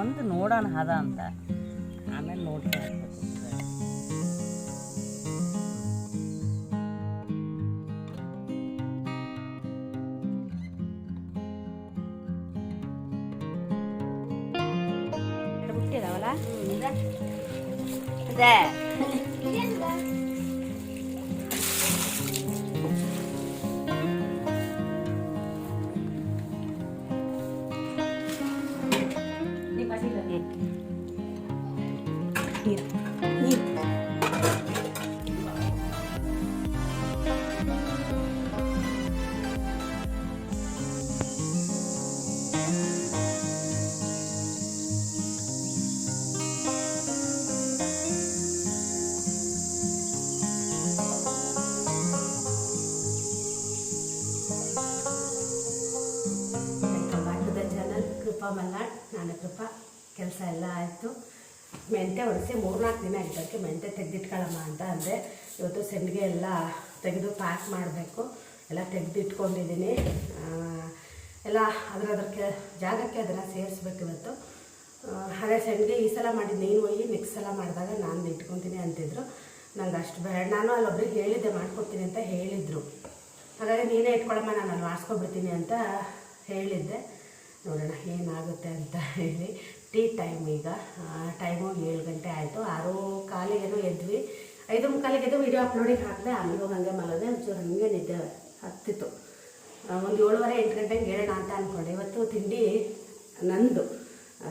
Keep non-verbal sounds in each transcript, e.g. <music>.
ಒಂದು ನೋಡೋಣ ಹದ ಅಂತ. ಆಮೇಲೆ ನೋಡ್ತಾ ಆಯಿತು ಮೆಂತೆ ಒಡಿಸಿ ಮೂರ್ನಾಲ್ಕು ದಿನ ಆಗಿದ್ದಕ್ಕೆ ಮೆಂತೆ ತೆಗೆದಿಟ್ಕೊಳ್ಳಮ್ಮ ಅಂತ ಅಂದರೆ ಇವತ್ತು ಸೆಂಡಿಗೆ ಎಲ್ಲ ತೆಗೆದು ಪ್ಯಾಕ್ ಮಾಡಬೇಕು. ಎಲ್ಲ ತೆಗೆದಿಟ್ಕೊಂಡಿದ್ದೀನಿ. ಎಲ್ಲ ಅದರ ಅದಕ್ಕೆ ಜಾಗಕ್ಕೆ ಅದನ್ನು ಸೇರಿಸ್ಬೇಕು ಇವತ್ತು. ಅದೇ ಸೆಂಡಿಗೆ ಈ ಸಲ ಮಾಡಿದ್ದು ನೀನು ಹೋಗಿ ನೆಕ್ಸ್ಟ್ ಸಲ ಮಾಡಿದಾಗ ನಾನು ಇಟ್ಕೊತೀನಿ ಅಂತಿದ್ರು. ನನಗೆ ಅಷ್ಟು ಬೇಡ. ನಾನು ಅಲ್ಲೊಬ್ರಿಗೆ ಹೇಳಿದ್ದೆ ಮಾಡ್ಕೊಡ್ತೀನಿ ಅಂತ ಹೇಳಿದರು. ಹಾಗಾಗಿ ನೀನೇ ಇಟ್ಕೊಳ್ಳಮ್ಮ ನಾನು ಅಲ್ಲಿ ಮಾಡಿಸ್ಕೊಬಿಡ್ತೀನಿ ಅಂತ ಹೇಳಿದ್ದೆ. ನೋಡೋಣ ಏನಾಗುತ್ತೆ ಅಂತ ಹೇಳಿ. ಟೀ ಟೈಮ್ ಈಗ ಟೈಮು ಏಳು ಗಂಟೆ ಆಯಿತು, ಆರು ಕಾಲಿಗೇನೋ ಎದ್ವಿ. ಐದು ಮುಕ್ಕಾಲಿಗೆ ಎದ್ದು ವೀಡಿಯೋ ಅಪ್ಲೋಡಿಗೆ ಹಾಕಿದೆ, ಆಮೇಲೆ ಹೋಗಿ ಮಲದೆ ಒಂಚೂರು ಹಂಗೆ ನಿದ್ದೆ ಹತ್ತಿತ್ತು. ಒಂದು ಏಳುವರೆ, ಎಂಟು ಗಂಟೆಗೆ ಹೇಳೋಣ ಅಂತ ಅಂದ್ಕೊಂಡೆ ಇವತ್ತು ತಿಂಡಿ ನಂದು.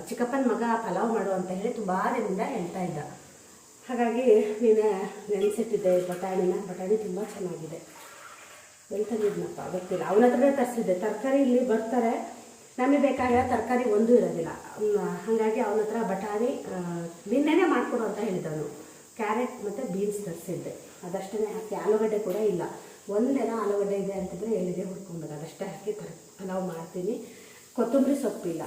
ಚಿಕ್ಕಪ್ಪನ ಮಗ ಪಲಾವ್ ಮಾಡು ಅಂತ ಹೇಳಿ ತುಂಬ ದಿನದಿಂದ ಹೇಳ್ತಾ ಇದ್ದ. ಹಾಗಾಗಿ ನೀನು ನೆನೆಸಿಟ್ಟಿದ್ದೆ ಬಟಾಣಿನ. ಬಟಾಣಿ ತುಂಬ ಚೆನ್ನಾಗಿದೆ. ಎಲ್ಲಿ ತಂದಿದ್ನಪ್ಪ ಗೊತ್ತಿಲ್ಲ. ಅವನ ಹತ್ರನೇ ತರಿಸಿದ್ದೆ. ತರಕಾರಿ ಇಲ್ಲಿ ಬರ್ತಾರೆ. ನಮಗೆ ಬೇಕಾಗಿರೋ ತರಕಾರಿ ಒಂದೂ ಇರೋದಿಲ್ಲ. ಹಾಗಾಗಿ ಅವನ ಹತ್ರ ಬಟಾಣಿ ನಿನ್ನೆನೆ ಮಾಡಿಕೊಡು ಅಂತ ಹೇಳಿದವನು. ಕ್ಯಾರೆಟ್ ಮತ್ತು ಬೀನ್ಸ್ ತರಿಸಿದ್ದೆ. ಅದಷ್ಟೇ ಹಾಕಿ. ಆಲೂಗಡ್ಡೆ ಕೂಡ ಇಲ್ಲ. ಒಂದೇನೋ ಆಲೂಗಡ್ಡೆ ಇದೆ ಅಂತಂದರೆ ಎಲ್ಲಿದೆ ಹುಡ್ಕೊಬೇಕು ಅದಷ್ಟೇ ಹಾಕಿ ತರ ಪಲಾವ್ ಮಾಡ್ತೀನಿ. ಕೊತ್ತಂಬರಿ ಸೊಪ್ಪಿಲ್ಲ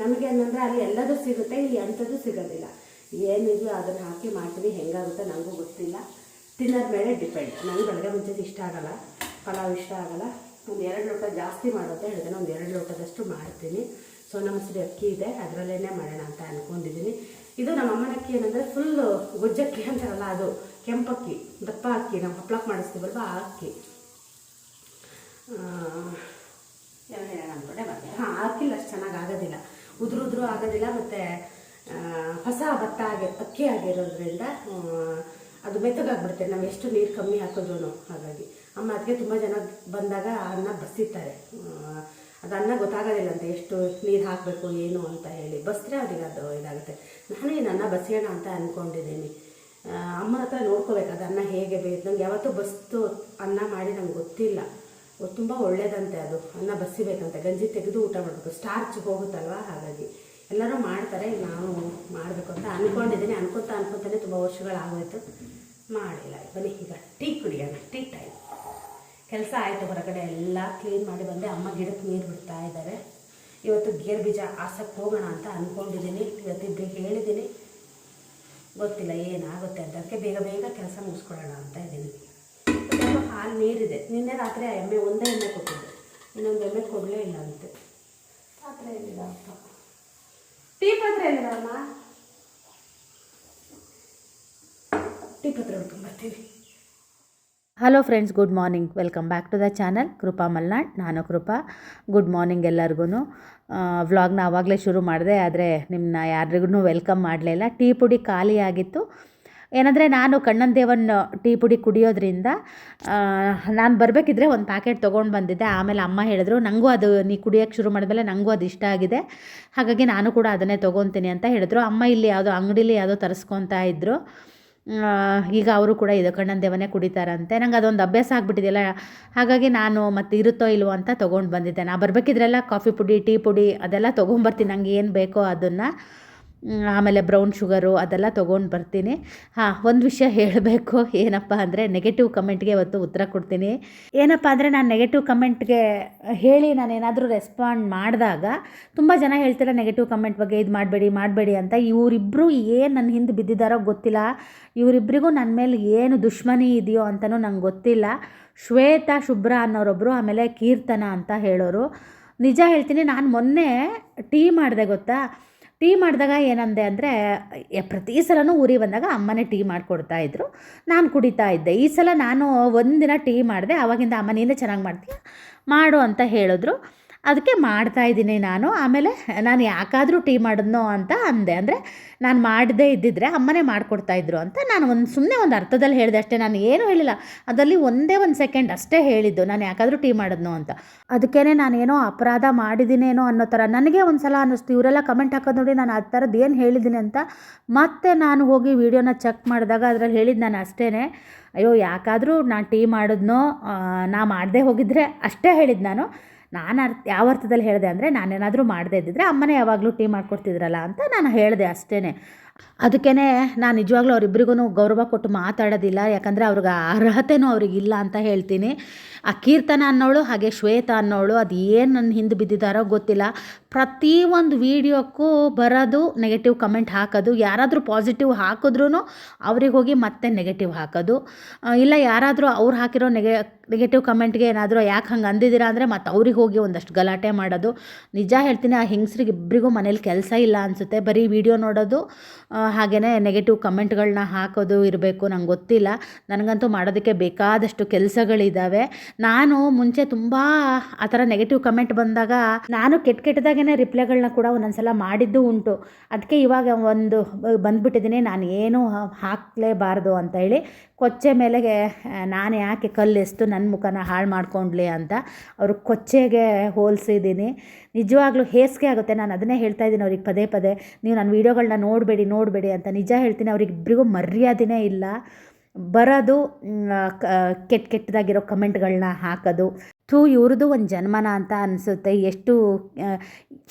ನಮಗೆ ಏನಂದರೆ ಅಲ್ಲಿ ಎಲ್ಲದೂ ಸಿಗುತ್ತೆ ಇಲ್ಲಿ ಅಂಥದ್ದು ಸಿಗೋದಿಲ್ಲ. ಏನಿದೆಯೋ ಅದನ್ನು ಹಾಕಿ ಮಾಡ್ತೀನಿ, ಹೆಂಗಾಗುತ್ತೆ ನನಗೂ ಗೊತ್ತಿಲ್ಲ. ತಿನ್ನೋದ್ರ ಮೇಲೆ ಡಿಪೆಂಡ್ ನನಗೆ ಬೆಳಗ್ಗೆ ಮುಂಚೆ ಇಷ್ಟ ಆಗೋಲ್ಲ. ಪಲಾವ್ ಇಷ್ಟ ಆಗಲ್ಲ. ಒಂದು ಎರಡು ಲೋಟ ಜಾಸ್ತಿ ಮಾಡೋದು ಹೇಳಿದೆ. ಒಂದು ಎರಡು ಲೋಟದಷ್ಟು ಮಾಡ್ತೀನಿ. ಸೊ ನಮ್ಮ ಸರಿ ಅಕ್ಕಿ ಇದೆ. ಅದರಲ್ಲೇ ಮಾಡೋಣ ಅಂತ ಅಂದ್ಕೊಂಡಿದ್ದೀನಿ ಇದು ನಮ್ಮ ಅಮ್ಮನ ಅಕ್ಕಿ ಏನಂದರೆ ಫುಲ್ಲು ಗೊಜ್ಜಕ್ಕಿ ಅಂತಾರಲ್ಲ ಅದು. ಕೆಂಪಕ್ಕಿ ದಪ್ಪ ಅಕ್ಕಿ. ನಾವು ಹಪ್ಳಕ್ಕೆ ಮಾಡಿಸ್ತೀವಲ್ವ ಆ ಅಕ್ಕಿ. ಏನು ಹೇಳೋಣ ಅಂದ್ಕೊಂಡೆ ಮತ್ತೆ? ಹಾಂ ಅಕ್ಕಿಲ್ಲ ಅಷ್ಟು ಚೆನ್ನಾಗಿ ಆಗೋದಿಲ್ಲ. ಉದುರು ಉದುರು ಆಗೋದಿಲ್ಲ ಮತ್ತು ಹೊಸ ಭತ್ತ ಆಗಿ ಅಕ್ಕಿ ಆಗಿರೋದ್ರಿಂದ ಅದು ಮೆತ್ತಗಾಗ್ಬಿಡುತ್ತೆ. ನಾವು ಎಷ್ಟು ನೀರು ಕಮ್ಮಿ ಹಾಕಿದ್ರು ಹಾಗಾಗಿ. ಅಮ್ಮ ಅದಕ್ಕೆ ತುಂಬ ಜನ ಬಂದಾಗ ಅನ್ನ ಬಸ್ತಿರ್ತಾರೆ ಅದು ಅನ್ನ ಗೊತ್ತಾಗೋದಿಲ್ಲ ಅಂತ, ಎಷ್ಟು ನೀರು ಹಾಕಬೇಕು, ಏನು ಅಂತ ಹೇಳಿ. ಬಸಿದ್ರೆ ಅವ್ರಿಗೆ ಅದು ಇದಾಗುತ್ತೆ. ನಾನು ಏನು ಅನ್ನ ಬಸಿಯೋಣ ಅಂತ ಅಂದ್ಕೊಂಡಿದ್ದೀನಿ ಅಮ್ಮ ಹತ್ರ ನೋಡ್ಕೋಬೇಕು, ಅದು ಅನ್ನ ಹೇಗೆ ಬೇಕು. ನಂಗೆ ಯಾವತ್ತೂ ಬಸ್ತು ಅನ್ನ ಮಾಡಿ ನಂಗೆ ಗೊತ್ತಿಲ್ಲ. ತುಂಬ ಒಳ್ಳೇದಂತೆ ಅದು, ಅನ್ನ ಬಸಿಬೇಕಂತೆ. ಗಂಜಿ ತೆಗೆದು ಊಟ ಮಾಡಬೇಕು. ಸ್ಟಾರ್ಚ್ ಹೋಗುತ್ತಲ್ವ, ಹಾಗಾಗಿ. ಎಲ್ಲರೂ ಮಾಡ್ತಾರೆ ನಾನು ಮಾಡಬೇಕು ಅಂತ ಅಂದ್ಕೊಂಡಿದ್ದೀನಿ ಅನ್ಕೊತಾ ಅನ್ಕೊತಾನೆ ತುಂಬ ವರ್ಷಗಳಾಗೋಯ್ತು. ಮಾಡಿಲ್ಲ. ಬನ್ನಿ, ಈಗ ಟೀ ಕುಡಿಯೋಣ. Tea time. ಕೆಲಸ ಆಯಿತು ಹೊರಗಡೆ ಎಲ್ಲ ಕ್ಲೀನ್ ಮಾಡಿ ಬಂದೆ. ಅಮ್ಮ ಗಿಡಕ್ಕೆ ನೀರು ಬಿಡ್ತಾ ಇದ್ದಾರೆ. ಇವತ್ತು ಗೇರ್ ಬೀಜ ಆಸಕ್ಕೆ ಹೋಗೋಣ ಅಂತ ಅಂದ್ಕೊಂಡಿದ್ದೀನಿ ಇವತ್ತಿದ್ದೆ ಹೇಳಿದ್ದೀನಿ. ಗೊತ್ತಿಲ್ಲ ಏನಾಗುತ್ತೆ ಅಂತ. ಅದಕ್ಕೆ ಬೇಗ ಬೇಗ ಕೆಲಸ ಮುಗಿಸ್ಕೊಳ್ಳೋಣ ಅಂತ ಇದ್ದೀನಿ. ಹಾಲು ನೀರಿದೆ. ನಿನ್ನೆ ರಾತ್ರಿ ಆ ಎಮ್ಮೆ ಒಂದೇ ಎಮ್ಮೆ ಕೊಟ್ಟಿದ್ದೆ. ಇನ್ನೊಂದು ಎಮ್ಮೆ ಕೊಡಲೇ ಇಲ್ಲ ಅಂತೆ. ಪಾತ್ರೆ ಇಲ್ಲ ಅಪ್ಪ ಟೀ ಪಾತ್ರೆ ಎಲ್ಲಿದಮ್ಮ ಟೀ ಪಾತ್ರೆ ಹುಡ್ಕೊಂಬರ್ತೀವಿ hello friends good morning welcome back to the channel Krupa Malnad ನಾನು ಕೃಪಾ ಗುಡ್ ಮಾರ್ನಿಂಗ್ ಎಲ್ಲರಿಗೂ ವ್ಲಾಗ್ನ ಆವಾಗಲೇ ಶುರು ಮಾಡಿದೆ, ಆದರೆ ನಿಮ್ಮನ್ನ ಯಾರಿಗೂ ವೆಲ್ಕಮ್ ಮಾಡಲಿಲ್ಲ ಟೀ ಪುಡಿ ಖಾಲಿ ಆಗಿತ್ತು. ಏನಂದರೆ ನಾನು ಕಣ್ಣನ್ ದೇವನ್, ಟೀ ಪುಡಿ ಕುಡಿಯೋದ್ರಿಂದ ನಾನು ಬರಬೇಕಿದ್ರೆ ಒಂದು ಪ್ಯಾಕೆಟ್ ತೊಗೊಂಡು ಬಂದಿದ್ದೆ. ಆಮೇಲೆ ಅಮ್ಮ ಹೇಳಿದ್ರು ನನಗೂ ಅದು ನೀ ಕುಡಿಯೋಕ್ಕೆ ಶುರು ಮಾಡಿದ್ಮೇಲೆ ನನಗೂ ಅದು ಇಷ್ಟ ಆಗಿದೆ. ಹಾಗಾಗಿ ನಾನು ಕೂಡ ಅದನ್ನೇ ತೊಗೊತೀನಿ ಅಂತ ಹೇಳಿದ್ರು. ಅಮ್ಮ ಇಲ್ಲಿ ಯಾವುದೋ ಅಂಗಡೀಲಿ ಯಾವುದೋ ತರಿಸ್ಕೊತಾ ಇದ್ದರು ಈಗ ಅವರು ಕೂಡ ಇದು ಕಣ್ಣನ ದೇವನೇ ಕುಡಿತಾರಂತೆ. ನಂಗೆ ಅದೊಂದು ಅಭ್ಯಾಸ ಆಗಿಬಿಟ್ಟಿದೆಯಲ್ಲ. ಹಾಗಾಗಿ ನಾನು ಮತ್ತು ಇರುತ್ತೋ ಇಲ್ವೋ ಅಂತ ತೊಗೊಂಡು ಬಂದಿದ್ದೆ. ನಾ ಬರಬೇಕಿದ್ರೆಲ್ಲ ಕಾಫಿ ಪುಡಿ, ಟೀ ಪುಡಿ ಅದೆಲ್ಲ ತೊಗೊಂಬರ್ತೀನಿ. ನಂಗೆ ಏನು ಬೇಕೋ ಅದನ್ನು. ಆಮೇಲೆ ಬ್ರೌನ್ ಶುಗರು ಅದೆಲ್ಲ ತೊಗೊಂಡು ಬರ್ತೀನಿ. ಹಾಂ, ಒಂದು ವಿಷಯ ಹೇಳಬೇಕು. ಏನಪ್ಪ ಅಂದರೆ ನೆಗೆಟಿವ್ ಕಮೆಂಟ್ಗೆ ಇವತ್ತು ಉತ್ತರ ಕೊಡ್ತೀನಿ. ಏನಪ್ಪ ಅಂದರೆ ನಾನು ನೆಗೆಟಿವ್ ಕಮೆಂಟ್ಗೆ ಹೇಳಿ ನಾನು ಏನಾದರೂ ರೆಸ್ಪಾಂಡ್ ಮಾಡಿದಾಗ ತುಂಬ ಜನ ಹೇಳ್ತಾರೆ ನೆಗೆಟಿವ್ ಕಮೆಂಟ್ ಬಗ್ಗೆ ಇದು ಮಾಡಬೇಡಿ ಮಾಡಬೇಡಿ ಅಂತ. ಇವರಿಬ್ಬರು ಏನು ನನ್ನ ಹಿಂದೆ ಬಿದ್ದಿದ್ದಾರೋ ಗೊತ್ತಿಲ್ಲ. ಇವರಿಬ್ಬರಿಗೂ ನನ್ನ ಮೇಲೆ ಏನು ದುಶ್ಮನಿ ಇದೆಯೋ ಅಂತಲೂ ನಂಗೆ ಗೊತ್ತಿಲ್ಲ. ಶ್ವೇತಾ, ಶುಭ್ರ ಅನ್ನೋರೊಬ್ಬರು ಆಮೇಲೆ ಕೀರ್ತನ ಅಂತ ಹೇಳೋರು. ನಿಜ ಹೇಳ್ತೀನಿ, ನಾನು ಮೊನ್ನೆ ಟೀ ಮಾಡಿದೆ ಗೊತ್ತಾ? ಟೀ ಮಾಡಿದಾಗ ಏನಂದೆ ಅಂದರೆ ಪ್ರತಿ ಸಲನೂ ಊರಿಗೆ ಬಂದಾಗ ಅಮ್ಮನೇ ಟೀ ಮಾಡಿಕೊಡ್ತಾ ಇದ್ದರು ನಾನು ಕುಡಿತಾ ಇದ್ದೆ. ಈ ಸಲ ನಾನು ಒಂದಿನ ಟೀ ಮಾಡಿದೆ. ಆವಾಗಿಂದ ಅಮ್ಮ, ನೀನೇ ಚೆನ್ನಾಗಿ ಮಾಡ್ತೀಯ? ಮಾಡು ಅಂತ ಹೇಳಿದ್ರು. ಅದಕ್ಕೆ ಮಾಡ್ತಾ ಇದ್ದೀನಿ ನಾನು. ಆಮೇಲೆ ನಾನು ಯಾಕಾದರೂ ಟೀ ಮಾಡಿದ್ನೋ ಅಂತ ಅಂದೆ. ಅಂದರೆ ನಾನು ಮಾಡದೇ ಇದ್ದಿದ್ರೆ ಅಮ್ಮನೇ ಮಾಡಿಕೊಡ್ತಾ ಇದ್ರು ಅಂತ ನಾನು ಒಂದು ಸುಮ್ಮನೆ ಒಂದು ಅರ್ಥದಲ್ಲಿ ಹೇಳಿದೆ ಅಷ್ಟೇ. ನಾನು ಏನೂ ಹೇಳಿಲ್ಲ. ಅದರಲ್ಲಿ ಒಂದೇ ಒಂದು ಸೆಕೆಂಡ್ ಅಷ್ಟೇ ಹೇಳಿದ್ದು. ನಾನು ಯಾಕಾದರೂ ಟೀ ಮಾಡಿದ್ನೋ ಅಂತ. ಅದಕ್ಕೇ ನಾನೇನೋ ಅಪರಾಧ ಮಾಡಿದ್ದೀನೇನೋ ಅನ್ನೋ ಥರ. ನನಗೆ ಒಂದು ಸಲ ಅನ್ನಿಸ್ತು. ಇವರೆಲ್ಲ ಕಮೆಂಟ್ ಹಾಕೋದು ನೋಡಿ ನಾನು ಆ ಥರದ್ದು ಏನು ಹೇಳಿದ್ದೀನಿ ಅಂತ ಮತ್ತೆ ನಾನು ಹೋಗಿ ವೀಡಿಯೋನ ಚೆಕ್ ಮಾಡಿದಾಗ ಅದರಲ್ಲಿ ಹೇಳಿದ್ದು ನಾನು ಅಷ್ಟೇ ಅಯ್ಯೋ, ಯಾಕಾದರೂ ನಾನು ಟೀ ಮಾಡಿದ್ನೋ ನಾ ಮಾಡದೆ ಹೋಗಿದ್ರೆ ಅಷ್ಟೇ ಹೇಳಿದ್ದು ನಾನು. ನಾನು ಅರ್ಥ ಯಾವ ಅರ್ಥದಲ್ಲಿ ಹೇಳಿದೆ ಅಂದರೆ ನಾನೇನಾದರೂ ಮಾಡದೇ ಇದ್ದಿದ್ರೆ ಅಮ್ಮನೇ ಯಾವಾಗಲೂ ಟೀ ಮಾಡಿಕೊಡ್ತಿದ್ರಲ್ಲ ಅಂತ ನಾನು ಹೇಳಿದೆ ಅಷ್ಟೇ ಅದಕ್ಕೇ ನಾನು ನಿಜವಾಗ್ಲೂ ಅವರಿಬ್ಬರಿಗೂ ಗೌರವ ಕೊಟ್ಟು ಮಾತಾಡೋದಿಲ್ಲ, ಯಾಕಂದರೆ ಅವ್ರಿಗೆ ಅರ್ಹತೆನೂ ಅವ್ರಿಗೆ ಇಲ್ಲ ಅಂತ ಹೇಳ್ತೀನಿ. ಆ ಕೀರ್ತನ ಅನ್ನೋಳು ಹಾಗೆ ಶ್ವೇತ ಅನ್ನೋಳು ಅದು ಏನು ನನ್ನ ಹಿಂದೆ ಬಿದ್ದಿದ್ದಾರೋ ಗೊತ್ತಿಲ್ಲ. ಪ್ರತಿ ಒಂದು ವೀಡಿಯೋಕ್ಕೂ ಬರೋದು ನೆಗೆಟಿವ್ ಕಮೆಂಟ್ ಹಾಕೋದು, ಯಾರಾದರೂ ಪಾಸಿಟಿವ್ ಹಾಕಿದ್ರೂ ಅವ್ರಿಗೆ ಹೋಗಿ ಮತ್ತೆ ನೆಗೆಟಿವ್ ಹಾಕೋದು. ಇಲ್ಲ ಯಾರಾದರೂ ಅವ್ರು ಹಾಕಿರೋ ನೆಗೆ ನೆಗೆಟಿವ್ ಕಮೆಂಟ್ಗೆ ಏನಾದರೂ ಯಾಕೆ ಹಂಗೆ ಅಂದಿದ್ದೀರಾ ಅಂದರೆ ಮತ್ತೆ ಅವ್ರಿಗೆ ಹೋಗಿ ಒಂದಷ್ಟು ಗಲಾಟೆ ಮಾಡೋದು. ನಿಜ ಹೇಳ್ತೀನಿ, ಆ ಹೆಂಗಸ್ರಿಗೆ ಇಬ್ಬರಿಗೂ ಮನೇಲಿ ಕೆಲಸ ಇಲ್ಲ ಅನಿಸುತ್ತೆ. ಬರೀ ವಿಡಿಯೋ ನೋಡೋದು ಹಾಗೆಯೇ ನೆಗೆಟಿವ್ ಕಮೆಂಟ್ಗಳನ್ನ ಹಾಕೋದು ಇರಬೇಕು, ನಂಗೆ ಗೊತ್ತಿಲ್ಲ. ನನಗಂತೂ ಮಾಡೋದಕ್ಕೆ ಬೇಕಾದಷ್ಟು ಕೆಲಸಗಳಿದ್ದಾವೆ ನಾನು ಮುಂಚೆ ತುಂಬ ಆ ಥರ ನೆಗೆಟಿವ್ ಕಮೆಂಟ್ ಬಂದಾಗ ನಾನು ಕೆಟ್ಟ ಕೆಟ್ಟದಾಗೇ ರಿಪ್ಲೈಗಳನ್ನ ಕೂಡ ಒಂದೊಂದ್ಸಲ ಮಾಡಿದ್ದು ಉಂಟು. ಅದಕ್ಕೆ ಇವಾಗ ಒಂದು ಬಂದುಬಿಟ್ಟಿದ್ದೀನಿ ನಾನು ಏನೂ ಹಾಕಲೇಬಾರ್ದು ಅಂತ ಹೇಳಿ ಕೊಚ್ಚೆ ಮೇಲೆಗೆ ನಾನು ಯಾಕೆ ಕಲ್ಲೆಸ್ತು ನನ್ನ ಮುಖನ ಹಾಳು ಮಾಡ್ಕೊಂಡ್ಲಿ ಅಂತ ಅವರು ಕೊಚ್ಚೆಗೆ ಹೋಲಿಸಿದ್ದೀನಿ ನಿಜವಾಗ್ಲೂ ಹೇಸಿಗೆ ಆಗುತ್ತೆ, ನಾನು ಅದನ್ನೇ ಹೇಳ್ತಾ ಇದ್ದೀನಿ ಅವ್ರಿಗೆ ಪದೇ ಪದೇ. ನೀವು ನನ್ನ ವೀಡಿಯೋಗಳನ್ನ ನೋಡಬೇಡಿ ನೋಡಬೇಡಿ ಅಂತ ನಿಜ ಹೇಳ್ತೀನಿ ಅವರಿಬ್ಬರಿಗೂ ಮರ್ಯಾದೆನೇ ಇಲ್ಲ. ಬರೋದು ಕೆಟ್ಟ ಕೆಟ್ಟದಾಗಿರೋ ಕಮೆಂಟ್ಗಳನ್ನ ಹಾಕೋದು. ಥೂ, ಇವ್ರದ್ದು ಒಂದು ಜನ್ಮನ ಅಂತ ಅನಿಸುತ್ತೆ. ಎಷ್ಟು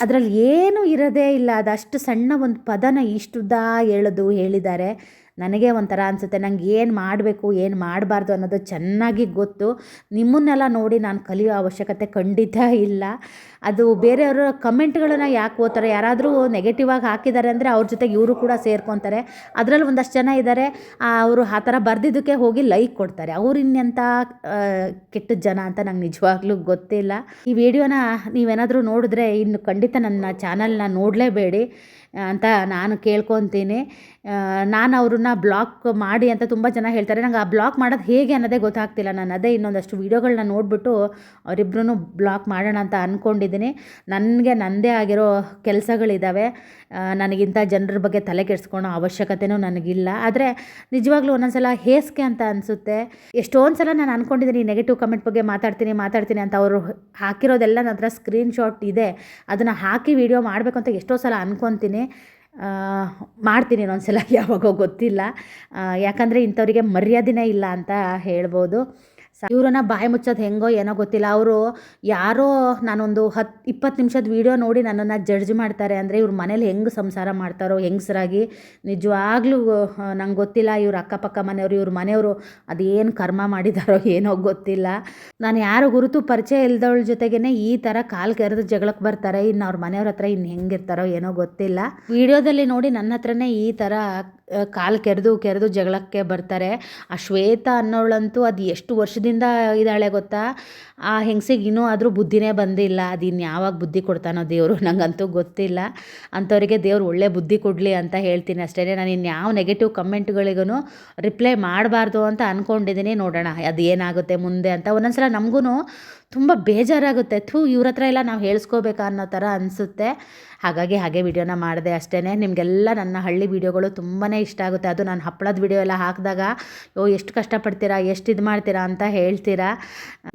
ಅದರಲ್ಲಿ ಏನೂ ಇರೋದೇ ಇಲ್ಲ. ಅದಷ್ಟು ಸಣ್ಣ ಒಂದು ಪದನ ಇಷ್ಟುದ್ದ ಹೇಳೋದು ಹೇಳಿದ್ದಾರೆ. ನನಗೆ ಒಂಥರ ಅನಿಸುತ್ತೆ, ನಂಗೆ ಏನು ಮಾಡಬೇಕು, ಏನು ಮಾಡಬಾರ್ದು ಅನ್ನೋದು ಚೆನ್ನಾಗಿ ಗೊತ್ತು. ನಿಮ್ಮನ್ನೆಲ್ಲ ನೋಡಿ ನಾನು ಕಲಿಯೋ ಅವಶ್ಯಕತೆ ಖಂಡಿತ ಇಲ್ಲ. ಅದು ಬೇರೆಯವರ ಕಮೆಂಟ್ಗಳನ್ನ ಯಾಕೆ ಓದ್ತಾರೆ? ಯಾರಾದರೂ ನೆಗೆಟಿವ್ ಆಗಿ ಹಾಕಿದ್ದಾರೆ ಅಂದರೆ ಅವ್ರ ಜೊತೆಗೆ ಇವರು ಕೂಡ ಸೇರ್ಕೊತಾರೆ. ಅದರಲ್ಲಿ ಒಂದಷ್ಟು ಜನ ಇದ್ದಾರೆ ಅವರು ಆ ಥರ ಬರೆದಿದ್ದಕ್ಕೆ ಹೋಗಿ ಲೈಕ್ ಕೊಡ್ತಾರೆ. ಅವ್ರು ಇನ್ನೆಂಥ ಕೆಟ್ಟ ಜನ ಅಂತ ನಂಗೆ ನಿಜವಾಗ್ಲೂ ಗೊತ್ತಿಲ್ಲ. ಈ ವಿಡಿಯೋನ ನೀವೇನಾದರೂ ನೋಡಿದ್ರೆ ಇನ್ನು ಖಂಡಿತ ನನ್ನ ಚಾನಲ್ನ ನೋಡಲೇಬೇಡಿ. ಅಂತ ನಾನು ಕೇಳ್ಕೊತೀನಿ. ನಾನು ಅವ್ರನ್ನ ಬ್ಲಾಕ್ ಮಾಡಿ ಅಂತ ತುಂಬ ಜನ ಹೇಳ್ತಾರೆ. ನಂಗೆ ಆ ಬ್ಲಾಕ್ ಮಾಡೋದು ಹೇಗೆ ಅನ್ನೋದೇ ಗೊತ್ತಾಗ್ತಿಲ್ಲ. ನಾನು ಅದೇ ಇನ್ನೊಂದಷ್ಟು ವೀಡಿಯೋಗಳನ್ನ ನೋಡಿಬಿಟ್ಟು ಅವರಿಬ್ರು ಬ್ಲಾಕ್ ಮಾಡೋಣ ಅಂತ ಅಂದ್ಕೊಂಡಿದ್ದೀನಿ ನನಗೆ ನನ್ನದೇ ಆಗಿರೋ ಕೆಲಸಗಳಿದ್ದಾವೆ ನನಗಿಂತ ಜನರ ಬಗ್ಗೆ ತಲೆ ಕೆಡಿಸ್ಕೊಳೋ ಅವಶ್ಯಕತೆನೂ ನನಗಿಲ್ಲ. ಆದರೆ ನಿಜವಾಗ್ಲೂ ಒಂದೊಂದ್ಸಲ ಹೇಸ್ಕೆ ಅಂತ ಅನಿಸುತ್ತೆ. ಎಷ್ಟೊಂದು ಸಲ ನಾನು ಅಂದ್ಕೊಂಡಿದ್ದೀನಿ ನೆಗೆಟಿವ್ ಕಮೆಂಟ್ ಬಗ್ಗೆ ಮಾತಾಡ್ತೀನಿ ಮಾತಾಡ್ತೀನಿ ಅಂತ ಅವರು ಹಾಕಿರೋದೆಲ್ಲ ನನ್ನ ಹತ್ರ ಸ್ಕ್ರೀನ್ಶಾಟ್ ಇದೆ. ಅದನ್ನು ಹಾಕಿ ವಿಡಿಯೋ ಮಾಡಬೇಕು ಅಂತ ಎಷ್ಟೋ ಸಲ ಅಂದ್ಕೊತೀನಿ ಮಾಡ್ತೀನಿ ಇನ್ನೊಂದ್ಸಲ ಯಾವಾಗೋ ಗೊತ್ತಿಲ್ಲ. ಯಾಕಂದರೆ ಇಂಥವರಿಗೆ ಮರ್ಯಾದೆನೇ ಇಲ್ಲ ಅಂತ ಹೇಳ್ಬೋದು. ಇವ್ರನ್ನ ಬಾಯಿ ಮುಚ್ಚೋದು ಹೆಂಗೋ ಏನೋ ಗೊತ್ತಿಲ್ಲ. ಅವರು ಯಾರೋ ನಾನೊಂದು ಹತ್ತು ಇಪ್ಪತ್ತು ನಿಮಿಷದ ವೀಡಿಯೋ ನೋಡಿ ನನ್ನನ್ನು ಜಡ್ಜ್ ಮಾಡ್ತಾರೆ. ಅಂದರೆ ಇವ್ರ ಮನೇಲಿ ಹೆಂಗೆ ಸಂಸಾರ ಮಾಡ್ತಾರೋ ಹೆಂಗಸರಾಗಿ ನಿಜವಾಗ್ಲೂ ನಂಗೆ ಗೊತ್ತಿಲ್ಲ ಇವ್ರ ಅಕ್ಕಪಕ್ಕ ಮನೆಯವರು, ಇವ್ರ ಮನೆಯವರು ಅದೇನು ಕರ್ಮ ಮಾಡಿದಾರೋ ಏನೋ ಗೊತ್ತಿಲ್ಲ. ನಾನು ಯಾರು ಗುರುತು ಪರಿಚಯ ಇಲ್ದವಳ ಜೊತೆಗೇ ಈ ಥರ ಕಾಲು ಕೆರೆದು ಜಗಳಕ್ಕೆ ಬರ್ತಾರೆ. ಇನ್ನು ಅವ್ರ ಮನೆಯವ್ರ ಹತ್ರ ಇನ್ನು ಹೆಂಗಿರ್ತಾರೋ ಏನೋ ಗೊತ್ತಿಲ್ಲ. ವಿಡಿಯೋದಲ್ಲಿ ನೋಡಿ ನನ್ನ ಹತ್ರನೇ ಈ ಥರ ಕಾಲು ಕೆರೆದು ಕೆರೆದು ಜಗಳಕ್ಕೆ ಬರ್ತಾರೆ. ಆ ಶ್ವೇತ ಅನ್ನೋಳಂತೂ ಅದು ಎಷ್ಟು ವರ್ಷದಿಂದ ಇದ್ದಾಳೆ ಗೊತ್ತಾ? ಆ ಹೆಂಗಸಿಗೆ ಇನ್ನೂ ಆದರೂ ಬುದ್ಧಿನೇ ಬಂದಿಲ್ಲ. ಅದು ಯಾವಾಗ ಬುದ್ಧಿ ಕೊಡ್ತಾನೋ ದೇವರು? <laughs> ನನಗಂತೂ ಗೊತ್ತಿಲ್ಲ. ಅಂಥವರಿಗೆ ದೇವ್ರು ಒಳ್ಳೆ ಬುದ್ಧಿ ಕೊಡಲಿ ಅಂತ ಹೇಳ್ತೀನಿ ಅಷ್ಟೇ ನಾನು ಇನ್ಯಾವ ನೆಗೆಟಿವ್ ಕಮೆಂಟ್ಗಳಿಗೂ ರಿಪ್ಲೈ ಮಾಡಬಾರ್ದು ಅಂತ ಅಂದ್ಕೊಂಡಿದ್ದೀನಿ ನೋಡೋಣ ಅದು ಏನಾಗುತ್ತೆ ಮುಂದೆ ಅಂತ. ಒಂದೊಂದು ಸಲ ನಮಗೂ ತುಂಬ ಬೇಜಾರಾಗುತ್ತೆ. ಥೂ, ಇವ್ರ ಹತ್ರ ಎಲ್ಲ ನಾವು ಹೇಳ್ಸ್ಕೋಬೇಕಾ ಅನ್ನೋ ಥರ ಅನಿಸುತ್ತೆ. ಹಾಗಾಗಿ ಹಾಗೆ ವಿಡಿಯೋನ ಮಾಡಿದೆ ಅಷ್ಟೇ ನಿಮಗೆಲ್ಲ ನನ್ನ ಹಳ್ಳಿ ವಿಡಿಯೋಗಳು ತುಂಬಾ ಇಷ್ಟ ಆಗುತ್ತೆ. ಅದು ನಾನು ಹಪ್ಪಳದ ವಿಡಿಯೋ ಎಲ್ಲ ಹಾಕಿದಾಗ ಓ ಎಷ್ಟು ಕಷ್ಟಪಡ್ತೀರಾ, ಎಷ್ಟು ಇದು ಮಾಡ್ತೀರಾ? ಅಂತ ಹೇಳ್ತೀರಾ.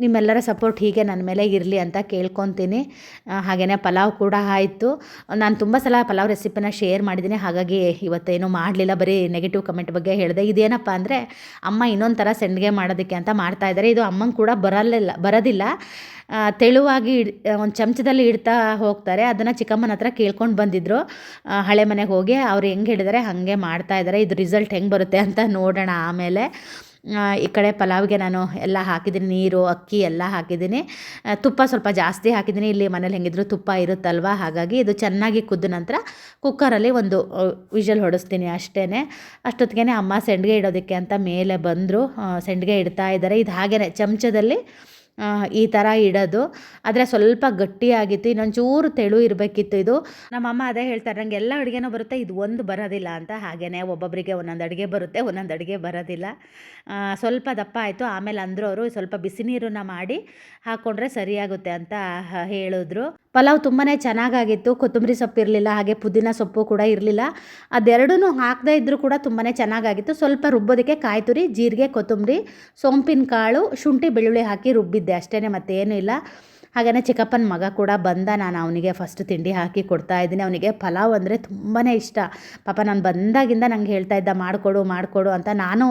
ನಿಮ್ಮೆಲ್ಲರ ಸಪೋರ್ಟ್ ಹೀಗೆ ನನ್ನ ಮೇಲೆ ಇರಲಿ ಅಂತ ಕೇಳ್ಕೊತೀನಿ. ಹಾಗೆಯೇ ಪಲಾವ್ ಕೂಡ ಆಯಿತು. ನಾನು ತುಂಬ ಸಲ ಪಲಾವ್ ರೆಸಿಪಿನ ಶೇರ್ ಮಾಡಿದ್ದೀನಿ. ಹಾಗಾಗಿ ಇವತ್ತೇನು ಮಾಡಲಿಲ್ಲ. ಬರೀ ನೆಗೆಟಿವ್ ಕಮೆಂಟ್ ಬಗ್ಗೆ ಹೇಳಿದೆ. ಇದೇನಪ್ಪ ಅಂದರೆ, ಅಮ್ಮ ಇನ್ನೊಂದು ಥರ ಸೆಂಡ್ಗೆ ಮಾಡೋದಕ್ಕೆ ಅಂತ ಮಾಡ್ತಾ ಇದ್ದಾರೆ ಇದು ಅಮ್ಮಂಗೆ ಕೂಡ ಬರಲಿಲ್ಲ, ಬರೋದಿಲ್ಲ. ತೆಳುವಾಗಿ ಇಡ್ ಒಂದು ಚಮಚದಲ್ಲಿ ಇಡ್ತಾ ಹೋಗ್ತಾರೆ. ಅದನ್ನು ಚಿಕ್ಕಮ್ಮನ ಹತ್ರ ಕೇಳ್ಕೊಂಡು ಬಂದಿದ್ದರು ಹಳೆ ಮನೆಗೆ ಹೋಗಿ ಅವ್ರು ಹೆಂಗೆ ಹಿಡಿದಾರೆ ಹಾಗೆ ಮಾಡ್ತಾ ಇದ್ದಾರೆ ಇದು ರಿಸಲ್ಟ್ ಹೆಂಗೆ ಬರುತ್ತೆ ಅಂತ ನೋಡೋಣ ಆಮೇಲೆ. ಈ ಕಡೆ ಪಲಾವ್ಗೆ ನಾನು ಎಲ್ಲ ಹಾಕಿದ್ದೀನಿ. ನೀರು, ಅಕ್ಕಿ ಎಲ್ಲ ಹಾಕಿದ್ದೀನಿ. ತುಪ್ಪ ಸ್ವಲ್ಪ ಜಾಸ್ತಿ ಹಾಕಿದ್ದೀನಿ. ಇಲ್ಲಿ ಮನೇಲಿ ಹೆಂಗಿದ್ರು ತುಪ್ಪ ಇರುತ್ತಲ್ವ? ಹಾಗಾಗಿ ಇದು ಚೆನ್ನಾಗಿ ಕುದ್ದ ನಂತರ ಕುಕ್ಕರಲ್ಲಿ ಒಂದು ವಿಷಲ್ ಹೊಡಿಸ್ತೀನಿ ಅಷ್ಟೇ ಅಷ್ಟೊತ್ತಿಗೆ ಅಮ್ಮ ಸೆಂಡ್ಗೆ ಇಡೋದಕ್ಕೆ ಅಂತ ಮೇಲೆ ಬಂದರು. ಸೆಂಡ್ಗೆ ಇಡ್ತಾ ಇದ್ದಾರೆ ಇದು ಹಾಗೇ ಚಮಚದಲ್ಲಿ ಈ ಥರ ಇಡೋದು. ಆದರೆ ಸ್ವಲ್ಪ ಗಟ್ಟಿಯಾಗಿತ್ತು, ಇನ್ನೊಂಚೂರು ತೆಳು ಇರಬೇಕಿತ್ತು ಇದು. ನಮ್ಮಮ್ಮ ಅದೇ ಹೇಳ್ತಾರೆ ನನಗೆ ಎಲ್ಲ ಅಡುಗೆನೂ ಬರುತ್ತೆ, ಇದು ಒಂದು ಬರೋದಿಲ್ಲ ಅಂತ ಹಾಗೆಯೇ ಒಬ್ಬೊಬ್ಬರಿಗೆ ಒಂದೊಂದು ಅಡುಗೆ ಬರುತ್ತೆ, ಒಂದೊಂದು ಅಡುಗೆ ಬರೋದಿಲ್ಲ. ಸ್ವಲ್ಪ ದಪ್ಪ ಆಯಿತು. ಆಮೇಲೆ ಅಂದರು ಅವರು ಸ್ವಲ್ಪ ಬಿಸಿ ನೀರನ್ನ ಮಾಡಿ ಹಾಕ್ಕೊಂಡ್ರೆ ಸರಿಯಾಗುತ್ತೆ ಅಂತ ಹೇಳಿದ್ರು. ಪಲಾವ್ ತುಂಬಾ ಚೆನ್ನಾಗಾಗಿತ್ತು. ಕೊತ್ತಂಬರಿ ಸೊಪ್ಪು ಇರಲಿಲ್ಲ, ಹಾಗೆ ಪುದೀನ ಸೊಪ್ಪು ಕೂಡ ಇರಲಿಲ್ಲ. ಅದೆರಡೂ ಹಾಕದೇ ಇದ್ದರೂ ಕೂಡ ತುಂಬಾ ಚೆನ್ನಾಗಾಗಿತ್ತು. ಸ್ವಲ್ಪ ರುಬ್ಬೋದಕ್ಕೆ ಕಾಯಿ ತುರಿ ಜೀರಿಗೆ, ಕೊತ್ತಂಬರಿ ಸೋಂಪಿನ ಕಾಳು ಶುಂಠಿ, ಬೆಳ್ಳುಳ್ಳಿ ಹಾಕಿ ರುಬ್ಬಿದ್ದೆ. ಅಷ್ಟೇ ಮತ್ತೇನೂ ಇಲ್ಲ. ಹಾಗೆಯೇ ಚಿಕ್ಕಪ್ಪನ ಮಗ ಕೂಡ ಬಂದ, ನಾನು ಅವನಿಗೆ ಫಸ್ಟ್ ತಿಂಡಿ ಹಾಕಿ ಕೊಡ್ತಾ ಇದ್ದೀನಿ. ಅವನಿಗೆ ಪಲಾವ್ ಅಂದರೆ ತುಂಬಾ ಇಷ್ಟ. ಪಾಪ ನಾನು ಬಂದಾಗಿಂದ ನಂಗೆ ಹೇಳ್ತಾ ಇದ್ದ, ಮಾಡಿಕೊಡು ಮಾಡಿಕೊಡು ಅಂತ ನಾನು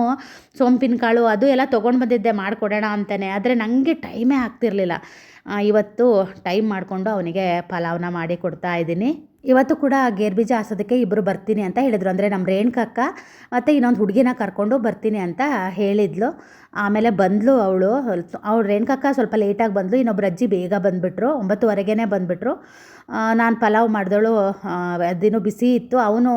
ಸೋಂಪಿನ ಕಾಳು ಅದು ಎಲ್ಲ ತೊಗೊಂಡು ಬಂದಿದ್ದೆ, ಮಾಡಿಕೊಡೋಣ ಅಂತಲೇ ಆದರೆ ನನಗೆ ಟೈಮೇ ಆಗ್ತಿರ್ಲಿಲ್ಲ. ಇವತ್ತು ಟೈಮ್ ಮಾಡಿಕೊಂಡು ಅವನಿಗೆ ಪಲಾವ್ನ ಮಾಡಿ ಕೊಡ್ತಾ ಇದ್ದೀನಿ. ಇವತ್ತು ಕೂಡ ಗೇರ್ ಬೀಜ ಹಾಸೋದಕ್ಕೆ ಇಬ್ಬರು ಬರ್ತೀನಿ ಅಂತ ಹೇಳಿದರು. ಅಂದರೆ ನಮ್ಮ ರೇಣುಕಕ್ಕ ಮತ್ತು ಇನ್ನೊಂದು ಹುಡುಗಿನ ಕರ್ಕೊಂಡು ಬರ್ತೀನಿ ಅಂತ ಹೇಳಿದ್ಲು. ಆಮೇಲೆ ಬಂದಳು ಅವಳು. ಅವಳು ರೇಣುಕಕ್ಕ ಸ್ವಲ್ಪ ಲೇಟಾಗಿ ಬಂದಳು ಇನ್ನೊಬ್ಬರು ಅಜ್ಜಿ ಬೇಗ ಬಂದುಬಿಟ್ರು. ಒಂಬತ್ತುವರೆಗೇ ಬಂದುಬಿಟ್ರು. ನಾನು ಪಲಾವ್ ಮಾಡಿದಳು ಅದೇನು ಬಿಸಿ ಇತ್ತು, ಅವನು